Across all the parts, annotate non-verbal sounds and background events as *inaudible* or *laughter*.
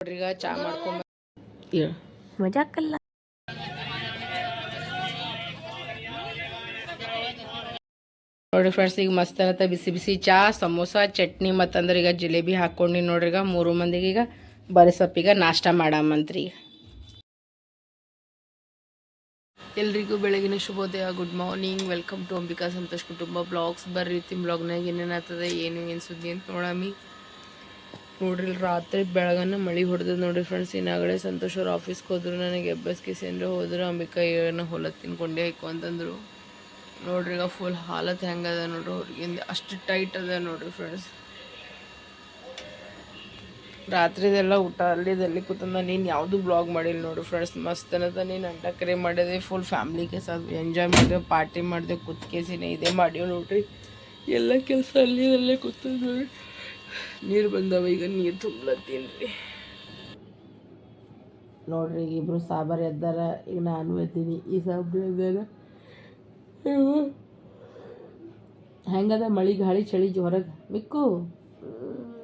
ನೋಡ್ರಿ ಈಗ ಚಾ ಮಾಡ್ಕೊಂಡ್ ಮಜಾಕಲ್ಲ. ನೋಡ್ರಿ ಫ್ರೆಂಡ್ಸ್ ಈಗ ಮಸ್ತ್ ಅನ್ನತ್ತ ಬಿಸಿ ಬಿಸಿ ಚಾ ಸಮೋಸ ಚಟ್ನಿ ಮತ್ತಂದ್ರೆ ಈಗ ಜಿಲೇಬಿ ಹಾಕೊಂಡಿ ನೋಡ್ರಿ ಈಗ ಮೂರು ಮಂದಿಗೆ ಈಗ ಬರೀ ಸೊಪ್ಪಿಗೆ ನಾಷ್ಟ ಮಾಡಾಮಂತ್ರಿ ಈಗ ಎಲ್ರಿಗೂ ಬೆಳಗಿನ ಶುಭೋದಯ good morning welcome to Ambika Santosh ಕುಟುಂಬ ಬ್ಲಾಗ್ಸ್. ಬರ್ರಿ ತಿಮ್ ಬ್ಲಾಗ್ನಾಗ ಏನೇನಾಗ್ತದೆ ಏನು ಏನು ಸುದ್ದಿ ಅಂತ ನೋಡಾಮಿ. ನೋಡ್ರಿ ರಾತ್ರಿ ಬೆಳಗನ ಮಳೆ ಹೊಡೆದ ನೋಡ್ರಿ ಫ್ರೆಂಡ್ಸ್ ಇನ್ನಾಗಡೆ ಸಂತೋಷ್ ಅವ್ರ ಆಫೀಸ್ಗೆ ಹೋದ್ರು, ನನಗೆ ಎಬ್ಬಸ್ಗೆ ಕಿಸೇಂದ್ರೆ ಹೋದ್ರು, ಅಂಬಿಕಾ ಏನೋ ಹೊಲ ತಿನ್ಕೊಂಡೆ ಐಕು ಅಂತಂದ್ರು. ನೋಡ್ರಿ ಈಗ ಫುಲ್ ಹಾಲತ್ ಹೆಂಗದ ನೋಡ್ರಿ ಹೊರಗಿಂದ ಅಷ್ಟು ಟೈಟ್ ಅದ ನೋಡ್ರಿ ಫ್ರೆಂಡ್ಸ್ ರಾತ್ರಿದೆಲ್ಲ ಊಟ ಅಲ್ಲಿದಲ್ಲಿ ಕೂತಂದ ನೀನು ಯಾವುದು ಬ್ಲಾಗ್ ಮಾಡಿಲ್ಲ ನೋಡು ಫ್ರೆಂಡ್ಸ್ ಮಸ್ತ್ ಅನ್ನದ ನೀನು ಅಂಟ ಕರೆ ಮಾಡಿದೆ ಫುಲ್ ಫ್ಯಾಮ್ಲಿಗೆ ಸಹ ಎಂಜಾಯ್ ಮಾಡಿದೆ ಪಾರ್ಟಿ ಮಾಡಿದೆ ಕುತ್ಕೇಸಿನೇ ಇದೇ ಮಾಡಿವ ನೋಡ್ರಿ. ಎಲ್ಲ ಕೆಲಸ ಅಲ್ಲಿ ಅಲ್ಲೇ ಕೂತದ ನೋಡ್ರಿ. ನೀರು ಬಂದವ, ಈಗ ನೀರು ತುಂಬಲತ್ತೀನಿ. ರೀ ನೋಡ್ರಿ ಈಗ ಇಬ್ರು ಸಾಂಬಾರು ಎದ್ದಾರ, ಈಗ ನಾನು ಎದ್ದೀನಿ. ಈ ಸಾಂಬಾರು ಎದ್ದಾರ? ಹೆಂಗದ ಮಳಿ ಗಾಳಿ ಚಳಿ ಹೊರಗೆ ಮಿಕ್ಕು.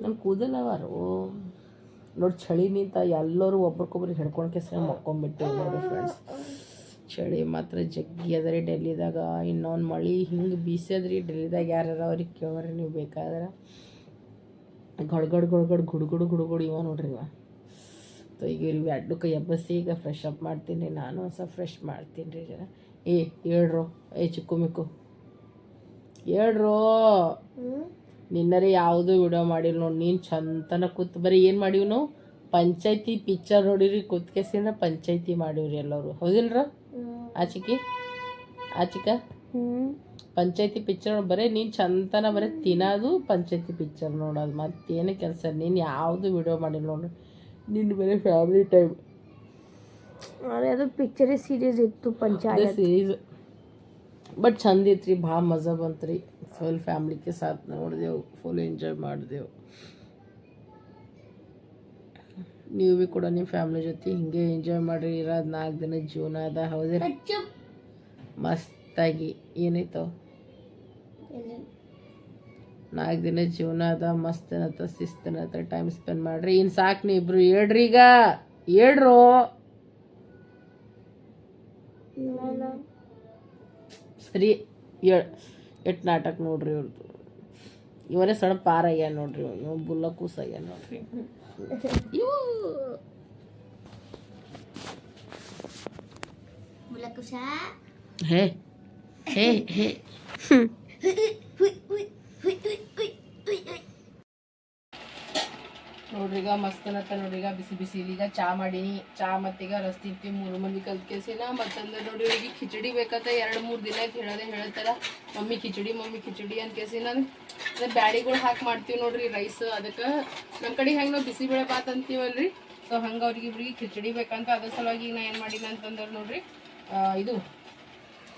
ನನ್ನ ಕೂದಲವಾರು ನೋಡಿ ಚಳಿ ನಿಂತ ಎಲ್ಲರೂ ಒಬ್ರಿಗೊಬ್ರಿಗೆ ಹಿಡ್ಕೊಂಡು ಕೆಸ ಮಕ್ಕೊಂಬಿಟ್ಟು ನೋಡಿ ಫ್ರೆಂಡ್ಸ್ ಚಳಿ ಮಾತ್ರ ಜಗ್ಗಿ ಅದ ಡೆಲ್ಲಿದಾಗ. ಇನ್ನೊಂದು ಮಳೆ ಹಿಂಗೆ ಬೀಸದ್ರಿ ಡೆಲ್ಲಿದಾಗ ಯಾರು ಅವ್ರಿಗೆ ಕೇಳ್ರಿ ನೀವು ಬೇಕಾದ್ರೆ. ಗಡ್ಗಡ್ ಗಡ್ಗಡ್ ಗುಡುಗುಡು ಗುಡುಗುಡು ಇವ ನೋಡ್ರಿ ಇವ. ಸೊ ಈಗ ಇವ್ರಿಗೆ ಎರಡು ಕೈ ಎಬ್ಬಸಿ ಈಗ ಫ್ರೆಶ್ ಅಪ್ ಮಾಡ್ತೀನಿ ರೀ ನಾನು ಒಂದು ಫ್ರೆಶ್ ಮಾಡ್ತೀನಿ ರೀ ಏ, ಹೇಳ್ರು, ಏ, ಚಿಕ್ಕು ಮಿಕ್ಕು. ಹೇಳ್ರು. ನಿನ್ನರೇ ಯಾವುದೂ ವಿಡಿಯೋ ಮಾಡಿಲ್ಲ ನೋಡಿ, ನೀನು ಚಂತನ ಕೂತ್, ಬರೀ ಏನು ಮಾಡೀವಿ ನಾವು? ಪಂಚಾಯತಿ ಪಿಕ್ಚರ್ ನೋಡಿರಿ ಕೂತ್ಕೆಸಿಂದ ಪಂಚಾಯ್ತಿ ಮಾಡೀವ್ರಿ ಎಲ್ಲರೂ. ಹೌದಿಲ್ರ? ಆಚಿಕಿ ಆಚಿಕ ಪಂಚಾಯ್ತಿ ಪಿಕ್ಚರ್ ಬರೀ ನೀನು ಚಂದನ ಬರೀ ತಿನ್ನೋದು ಪಂಚಾಯತಿ ಪಿಕ್ಚರ್ ನೋಡೋದು ಮತ್ತೇನು ಕೆಲಸ ನೀನು ಯಾವುದು ವಿಡಿಯೋ ಮಾಡಿಲ್ಲ ನೋಡು. ನಿನ್ನ ಬರೀ ಫ್ಯಾಮಿಲಿ ಟೈಮ್ ಅದು ಪಿಕ್ಚರೇ ಸೀರೀಸ್ ಇತ್ತು ಪಂಚಾಯತ್. ಸೀರೀಸ್ ಬಟ್ ಚಂದ ರೀ ಭಾಳ ಮಜಾ ಬಂತ್ರಿ. ಫುಲ್ ಫ್ಯಾಮ್ಲಿಗೆ ಸಾಥ್ ನೋಡಿದೆವು ಫುಲ್ ಎಂಜಾಯ್ ಮಾಡಿದೆವು. ನೀವು ಭೀ ಕೂಡ ನಿಮ್ಮ ಫ್ಯಾಮ್ಲಿ ಜೊತೆ ಹಿಂಗೆ ಎಂಜಾಯ್ ಮಾಡಿರಿ ಇರೋದು ನಾಲ್ಕು ದಿನ ಜೀವನ ಅದ ಹೌದಿರ? ಮಸ್ತಾಗಿ. ಏನಾಯ್ತು ನಾಲ್ಕು ದಿನ ಜೀವನ ಅದ ಮಸ್ತ್ ಏನತ್ತ ಟೈಮ್ ಸ್ಪೆಂಡ್ ಮಾಡ್ರಿ. ಇನ್ನು ಸಾಕು ನೀ ಇಬ್ರು ಹೇಳ್ರಿ ಈಗ. ಹೇಳ್ರು. ಸರಿ ಎಟ್ ನಾಟಕ ನೋಡ್ರಿ ಇವ್ರದ್ದು ಇವರೇ ಸಣ್ಣ ಪಾರ ಅಯ್ಯ ನೋಡ್ರಿ ಇವ ಬುಲ್ಲ ಕೂಸ ಆಗ್ಯಾನ ನೋಡ್ರಿ. *laughs* ಇವು. ಹೇ ಹೇ ಹೇ. ನೋಡ್ರಿ ಈಗ ಮಸ್ತ್ ಅನ್ನತ್ತ ನೋಡ್ರಿ ಈಗ ಬಿಸಿ ಬಿಸಿ ಈಗ ಚಾ ಮಾಡೀನಿ. ಚಾ ಮತ್ತೀಗ ರಸ್ತಿ ಮೂರು ಮಂದಿ ಕಲ್ತ್ಕೇಸಿನ. ಮತ್ತಂದ್ರೆ ನೋಡ್ರಿ ಈಗ ಖಿಚಡಿ ಬೇಕಂತ ಎರಡು ಮೂರು ದಿನ ಆಯ್ತು ಹೇಳೋದೇ ಹೇಳತ್ತಾರ ಮಮ್ಮಿ ಖಿಚಡಿ ಮಮ್ಮಿ ಖಿಚಡಿ ಅಂತ ಕೇಸಿ ನಾನು ಅದೇ ಬ್ಯಾಡಿಗಳು ಹಾಕಿ ಮಾಡ್ತೀವಿ ನೋಡ್ರಿ ರೈಸ್. ಅದಕ್ಕೆ ನಮ್ಮ ಕಡೆ ಹೆಂಗೆ ನಾವು ಬಿಸಿಬೇಳೆ ಬಾತ್ ಅಂತೀವಲ್ರಿ? ಸೊ, ಹಂಗೆ ಅವ್ರಿಗೆ ಇವ್ರಿಗೆ ಖಿಚಡಿ ಬೇಕಂತ ಅದ್ರ ಸಲುವಾಗಿ ನಾ ಏನು ಮಾಡಿಲ್ಲ ಅಂತಂದ್ರೆ ನೋಡ್ರಿ ಇದು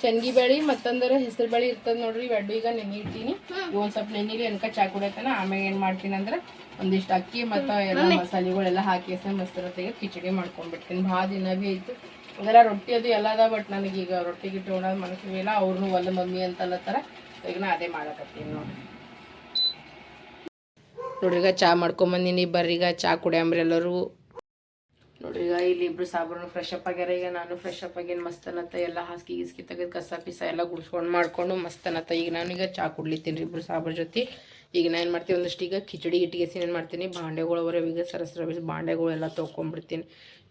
ಚನ್ಗಿ ಬೇಳಿ ಮತ್ತಂದ್ರೆ ಹೆಸರು ಬೇಳಿ ಇರ್ತದ ನೋಡ್ರಿ ಇವೆರಡು ಈಗ ನೆನೆ ಇಟ್ಟೀನಿ. ಒಂದ್ ಸ್ವಲ್ಪ ನೆನೆಲಿ ಅನ್ಕ ಚಾ ಕುಡಿಯತನ ಆಮೇಲೆ ಏನ್ ಮಾಡ್ತೀನಿ ಅಂದ್ರೆ ಒಂದಿಷ್ಟು ಅಕ್ಕಿ ಮತ್ತ ಎಲ್ಲ ಮಸಾಲೆಗಳೆಲ್ಲ ಹಾಕಿ ಮೊಸರು ತೆಗೆ ಕಿಚಡಿ ಮಾಡ್ಕೊಂಡ್ಬಿಡ್ತೀನಿ ಭಾಳ ದಿನ ಭೀ ಆಯ್ತು. ಅದೆಲ್ಲ ರೊಟ್ಟಿ ಅದು ಎಲ್ಲ ಅದ ಬಟ್ ನನಗೀಗ ರೊಟ್ಟಿ ಗಿಟ್ಟಿ ಉಣೋದು ಮನಸ್ಸು ಇಲ್ಲ. ಅವ್ರನ್ನೂ ಒಲ್ಲ ಮಮ್ಮಿ ಅಂತ ಅಲ್ಲತ್ತಾರ ಈಗ ನಾ ಅದೇ ಮಾಡಕತ್ತೀನಿ ನೋಡಿ ನೋಡ್ರಿ. ನೋಡ್ರಿಗ ಚಾ ಮಾಡ್ಕೊಂಬಂದಿನಿ. ಬರ್ರಿಗ ಚಾ ಕುಡಿಯಂಬ್ರಿ ಎಲ್ಲರೂ. ನೋಡ್ರಿ ಈಗ ಇಲ್ಲಿ ಇಬ್ರು ಸಾಬ್ರು ಫ್ರೆಶ್ ಅಪ್ ಆಗ್ಯಾರ, ಈಗ ನಾನು ಫ್ರೆಶ್ ಅಪ್ ಆಗೇನು ಮಸ್ತ್ ಅನ್ನತ್ತ, ಎಲ್ಲ ಹಾಸಿಗೆ ಗೀಸ್ಕಿ ತೆಗೆದು ಕಸ ಪಿಸ ಎಲ್ಲ ಗುಡ್ಸ್ಕೊಂಡು ಮಾಡ್ಕೊಂಡು ಮಸ್ತ್ ಅನ್ನತ್ತ. ಈಗ ನಾನು ಈಗ ಚಾ ಕುಡ್ಲಿತ್ತೀನಿ ರೀ ಇಬ್ರು ಸಾಬ್ರ ಜೊತೆ. ಈಗ ನಾನು ಏನು ಮಾಡ್ತೀನಿ, ಒಂದಷ್ಟು ಈಗ ಕಿಚಡಿ ಇಟ್ಟಿಗೆ ಏನು ಮಾಡ್ತೀನಿ, ಬಾಂಡೆಗಳು ಅವರ, ಈಗ ಸರಸರ ಬಾಂಡೆಗಳು ಬಾಂಡೆಗಳೆಲ್ಲ ತೊಗೊಂಡ್ಬಿಡ್ತೀನಿ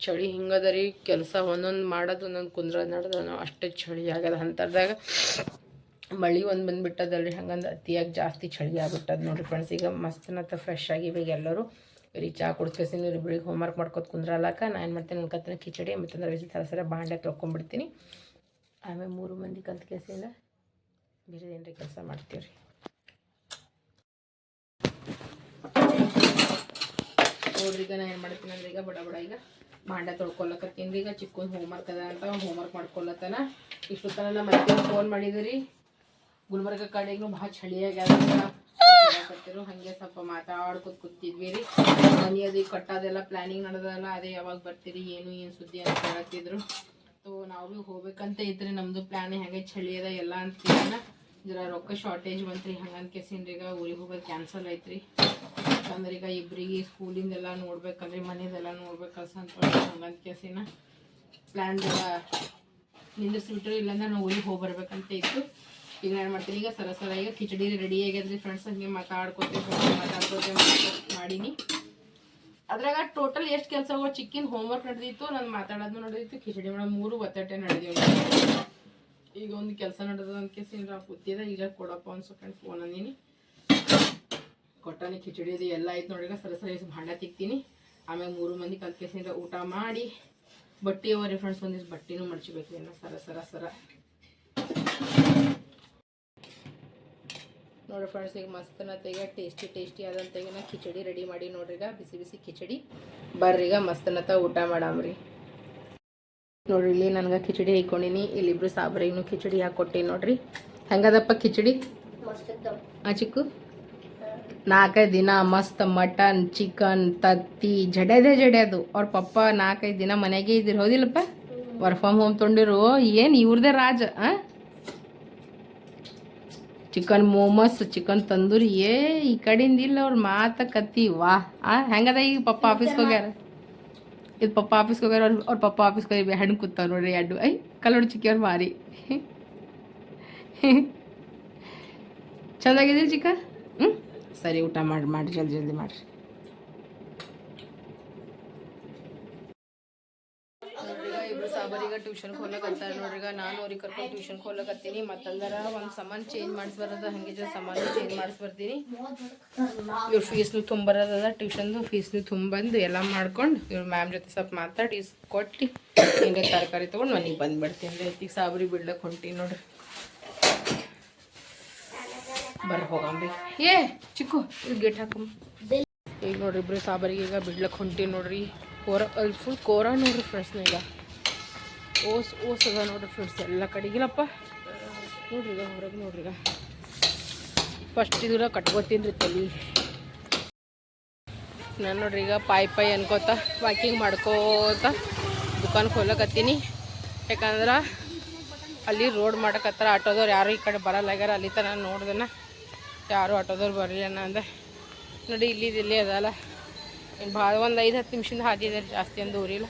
ಚಳಿ ಹಿಂಗದ ರೀ, ಕೆಲಸ ಒಂದೊಂದು ಮಾಡೋದು, ಒಂದೊಂದು ಕುಂದ್ರ ನಡೆದ ಅಷ್ಟು ಚಳಿ ಆಗ್ಯದ ಅಂತರ್ದಾಗ. ಮಳಿ ಒಂದು ಬಂದುಬಿಟ್ಟದಲ್ರಿ, ಹಂಗಂದು ಅತಿಯಾಗಿ ಜಾಸ್ತಿ ಚಳಿ ಆಗ್ಬಿಟ್ಟದ ನೋಡಿರಿ ಫ್ರೆಂಡ್ಸ್ ಈಗ ಮಸ್ತ್ ಅನ್ನತ್ತ ಫ್ರೆಶ್ ಆಗಿ ಈಗ ಎಲ್ಲರೂ. ಬರೀ ಚಾ ಕುಡ್ಸ್ಕೇಸಿ ಬೆಳಿಗ್ಗೆ ಹೋಮ್ ಹೋಮ್ವರ್ಕ್ ಮಾಡ್ಕೊತ ಕುಂದ್ರಲ್ಲಕ್ಕ ನಾನು ಏನು ಮಾಡ್ತೀನಿ? ನನ್ನ ಕತ್ತಿನ ಕಿಚಡಿ ಮತ್ತಂದ್ರೆ ಬಿಸಿ ಸರ ಸರ, ಬಾಂಡೆ ತೊಳ್ಕೊಂಬಿಡ್ತೀನಿ. ಆಮೇಲೆ ಮೂರು ಮಂದಿ ಕಲ್ತು ಕೇಸಿಂದ ಬೇರೆ ಏನ್ರಿ ಕೆಲಸ ಮಾಡ್ತೀವಿ ರೀ ನೋಡ್ರಿ ಈಗ ನಾನು ಏನು ಮಾಡ್ತೀನಿ ಅಂದ್ರೆ ಈಗ ಬಡ ಬಡ ಈಗ ಬಾಂಡೆ ತೊಳ್ಕೊಳಕತ್ತೀನಿ ರೀ ಈಗ ಹೋಮ್ ಹೋಮ್ವರ್ಕ್ ಅದ ಅಂತ ಹೋಮ್ ಮಾಡ್ಕೊಳತ್ತಾನ ಇಷ್ಟು ತನ ನಮ್ಮ ಮತ್ತೆ ಫೋನ್ ಮಾಡಿದ್ರಿ ಗುಲ್ಬರ್ಗ ಕಡೆಗೂ ಭಾಳ ಚಳಿ ಆಗ್ಯಾದ ಹಂಗೆ ಸ್ವಲ್ಪ ಮಾತಾಡ್ಕೊತ ಕೂತಿದ್ವಿ ರೀ. ಮನೆ ಅದು ಈಗ ಕಟ್ಟೋದೆಲ್ಲ ಪ್ಲ್ಯಾನಿಂಗ್ ನಡೆದಲ್ಲ ಅದೇ ಯಾವಾಗ ಬರ್ತೀರಿ, ಏನು ಏನು ಸುದ್ದಿ ಅಂತ ಹೇಳ್ತಿದ್ರು ಸೊ ನಾವು ಭೀ ಹೋಗ್ಬೇಕಂತ ಇದ್ರಿ. ನಮ್ಮದು ಪ್ಲ್ಯಾನ್ ಹೆಂಗೆ ಚಳಿ ಅದ ಎಲ್ಲ ಅಂತೀನ ಜರ ರೊಕ್ಕ ಶಾರ್ಟೇಜ್ ಬಂತ್ರಿ. ಹಂಗಂತ ಕೇಸಿಂದ್ರಿ ಈಗ ಊರಿಗೆ ಹೋಗೋದು ಕ್ಯಾನ್ಸಲ್ ಐತ್ರಿ. ಯಾಕಂದ್ರೆ ಈಗ ಇಬ್ಬರಿಗೆ ಸ್ಕೂಲಿಂದೆಲ್ಲ ನೋಡ್ಬೇಕಲ್ರಿ, ಮನೇದೆಲ್ಲ ನೋಡ್ಬೇಕಲ್ಸ ಅಂತ ಹಂಗಂತ ಕೇಸಿನ ಪ್ಲ್ಯಾನ್ ಎಲ್ಲ ಇಲ್ಲಂದ್ರೆ ಇಲ್ಲಾಂದ್ರೆ ನಾವು ಊರಿಗೆ ಹೋಗಿ ಬರ್ಬೇಕಂತ ಇತ್ತು. ಈಗ ನಾನು ಮಾಡ್ತೀನಿ? ಈಗ ಸರ ಸರ, ಈಗ ಕಿಚಡಿ ರೆಡಿ ಆಗ್ಯದ್ರಿ ಫ್ರೆಂಡ್ಸ್ ಹಂಗೆ ಮಾತಾಡ್ಕೋತೆ ಮಾತಾಡ್ಕೋತೆ ಮಾಡೀನಿ. ಅದ್ರಾಗ ಟೋಟಲ್ ಎಷ್ಟು ಕೆಲಸಗಳು ಚಿಕ್ಕಿನ ಹೋಮ್ವರ್ಕ್ ನಡೆದಿತ್ತು ನಾನು ಮಾತಾಡೋದು ನಡೆದಿತ್ತು ಕಿಚಡಿ ಮಾಡೋ ಮೂರು ಒತ್ತಟ್ಟೆ ನಡೆದಿವೆ ಈಗ ಒಂದು ಕೆಲಸ ನಡೆದ ಅಂತ ಕೇಸಿ ಕೂತಿದ, ಈಗ ಕೊಡಪ್ಪ ಒಂದು ಸೆಕೆಂಡ್ ಫೋನ್ ಅಂದೀನಿ. ಕೊಟ್ಟಾನೆ ಕಿಚಡಿ ಅದು ಎಲ್ಲ ಆಯ್ತು ನೋಡಿಗ ಸರ ಸರಿ ಭಾಂಡ ತಿಕ್ತೀನಿ. ಆಮೇಲೆ ಮೂರು ಮಂದಿ ಕಲ್ ಕೇಸಿಂದ ಊಟ ಮಾಡಿ, ಬಟ್ಟೆ ಅವರಿ ಫ್ರೆಂಡ್ಸ್ ಒಂದಿಷ್ಟು ಬಟ್ಟೆನೂ ಮಡ್ಚಬೇಕು ಸರ ಸರ ಸರ. ನೋಡ್ರಿ ಫ್ರೆಂಡ್ಸ್ ಈಗ ಈಗ ಟೇಸ್ಟಿ ಟೇಸ್ಟಿ ಆದಂತೆಗೆ ನಾ ಕಿಚಡಿ ರೆಡಿ ಮಾಡಿ ನೋಡ್ರಿ ಈಗ ಬಿಸಿ ಬಿಸಿ ಕಿಚಡಿ. ಬರ್ರಿ ಈಗ ಮಸ್ತನತ್ತ ಊಟ ಮಾಡಾಮ್ರಿ ನೋಡ್ರಿ ಇಲ್ಲಿ ನನಗೆ ಕಿಚಡಿ ಹಾಕೊಂಡಿನಿ ಇಲ್ಲಿಬ್ರು ಸಾಬ್ರಿಗೂ ಕಿಚಡಿ ಹಾಕೊಟ್ಟಿನಿ ನೋಡ್ರಿ. ಹೆಂಗದಪ್ಪ ಕಿಚಡಿ? ಆ ಚಿಕ್ಕು? ನಾಲ್ಕೈದು ದಿನ ಮಸ್ತ್ ಮಟನ್ ಚಿಕನ್ ತತ್ತಿ ಜಡೆದೆ ಜಡೆದು ಅವ್ರ ಪಪ್ಪ ನಾಲ್ಕೈದು ದಿನ ಮನೆಗೆ ಇದ್ದೀರಿ ಹೌದಿಲ್ಲಪ್ಪ? ವರ್ಕ್ ಫ್ರಮ್ ಹೋಮ್ ತೊಗೊಂಡಿರು ಏನು ಇವ್ರದೇ ರಾಜ ಆ? Chicken momos chicken tandoori. ಏ ಈ ಕಡಿಂದ ಇಲ್ಲ ಅವ್ರ ಮಾತ ಕತ್ತಿ. ವಾ. ಆ ಹೆಂಗದ ಈಗ ಪಪ್ಪ ಆಫೀಸ್ಗೆ ಹೋಗ್ಯಾರ? ಇದು ಪಪ್ಪ ಆಫೀಸ್ಗೆ ಹೋಗ್ಯಾರ ಅವ್ರು ಅವ್ರ ಪಪ್ಪ ಆಫೀಸ್ಗೆ ಹೋಗಿ ಹೆಣ್ಣು ಕೂತಾವ ನೋಡ್ರಿ ಎರಡು ಐ ಕಲ್ಲೋಡಿ ಚಿಕ್ಕವ್ರು ಮಾರಿ. ಚಂದಾಗಿದ್ದೀರಿ ಚಿಕ್ಕ? ಹ್ಞೂ ಸರಿ ಊಟ ಮಾಡಿ ಮಾಡಿ ಜಲ್ದಿ ಜಲ್ದಿ ಮಾಡಿರಿ. ಇಬ್ರು ಟ್ಯೂಷನ್ ಹೋಗ್ಲಕತ್ತಾರ ನೋಡ್ರಿಗ ನಾನು ಅವ್ರಿಗೆ ಕರ್ಕೊಂಡು ಟ್ಯೂಷನ್ಗೆ ಹೋಗ್ಲಕತ್ತೀನಿ ಮತ್ತಂದರ ಒಂದು ಸಾಮಾನು ಚೇಂಜ್ ಮಾಡಿಸ್ಬಾರದ ಹಂಗೆ ಸಾಮಾನು ಚೇಂಜ್ ಮಾಡಿಸ್ಬರ್ತೀನಿ ಇವ್ರ ಫೀಸ್ನು ತುಂಬರದ ಟ್ಯೂಷನ್ದು ಫೀಸ್ನು ತುಂಬಂದು ಎಲ್ಲ ಮಾಡ್ಕೊಂಡು ಇವ್ರ ಮ್ಯಾಮ್ ಜೊತೆ ಸ್ವಲ್ಪ ಮಾತಾಡಿ, ಕೊಟ್ಟು, ಹಿಂಗೆ ತರಕಾರಿ ತೊಗೊಂಡು ಮನೆಗೆ ಬಂದ್ಬಿಡ್ತೀನಿ ರೀ ಈಗ ಸಾಬ್ರಿಗೆ ಬಿಡ್ಲಕ್ಕೆ ಹೊಂಟೀನಿ ನೋಡ್ರಿ. ಬರ್ರಿ ಹೋಗಂಬಿ ಏ, ಚಿಕ್ಕು ಇದು ಗೇಟ್ ಹಾಕೊಂಬ ಈಗ ನೋಡ್ರಿ ಇಬ್ರು ಸಾಬರಿಗೆ ಈಗ ಬಿಡ್ಲಕ್ಕೆ ಹೊಂಟೀನಿ ನೋಡ್ರಿ. ಕೋರ ಅಲ್ಲಿ ಫುಲ್ ಕೋರ ನೋಡ್ರಿ ಫ್ರೆಂಡ್ಸ್ನ ಈಗ. ಓಸ್ ಓಸ್ ಅದ ನೋಡ್ರಿ ಫ್ರೆಂಡ್ಸ್ ಎಲ್ಲ ಕಡೆಗಿಲ್ಲಪ್ಪ ನೋಡ್ರಿ ಈಗ ಹೊರಗೆ ನೋಡ್ರಿ ಈಗ ಫಸ್ಟ್ ಇದ್ರ ಕಟ್ಕೋತೀನಿ ರೀ ತಲೆ. ನಾನು ನೋಡ್ರಿ ಈಗ ಪಾಯ್ ಪಾಯ್ ಅನ್ಕೋತ ವಾಕಿಂಗ್ ಮಾಡ್ಕೋತ ದುಕಾನ್ ಹೋಲಕತ್ತೀನಿ ಯಾಕಂದ್ರೆ ಅಲ್ಲಿ ರೋಡ್ ಮಾಡಕತ್ತಾರ, ಆಟೋದವ್ರು ಯಾರು ಈ ಕಡೆ ಬರಲ್ಲ ಬರಲ್ಲಾಗ್ಯಾರ ಅಲ್ಲಿ ತನ ನೋಡ್ದನ. ಯಾರು ಆಟೋದವ್ರು ಬರಲಿಲ್ಲ ಅಂದೆ. ನೋಡಿ ಇಲ್ಲಿ ಇಲ್ಲಿ ಅದಲ್ಲ. ಭಾಳ ಒಂದು ಐದು ಹತ್ತು ನಿಮಿಷದಿಂದ ಹಾದಿದೆ ಜಾಸ್ತಿ ಅಂದೂರಿಲ್ಲ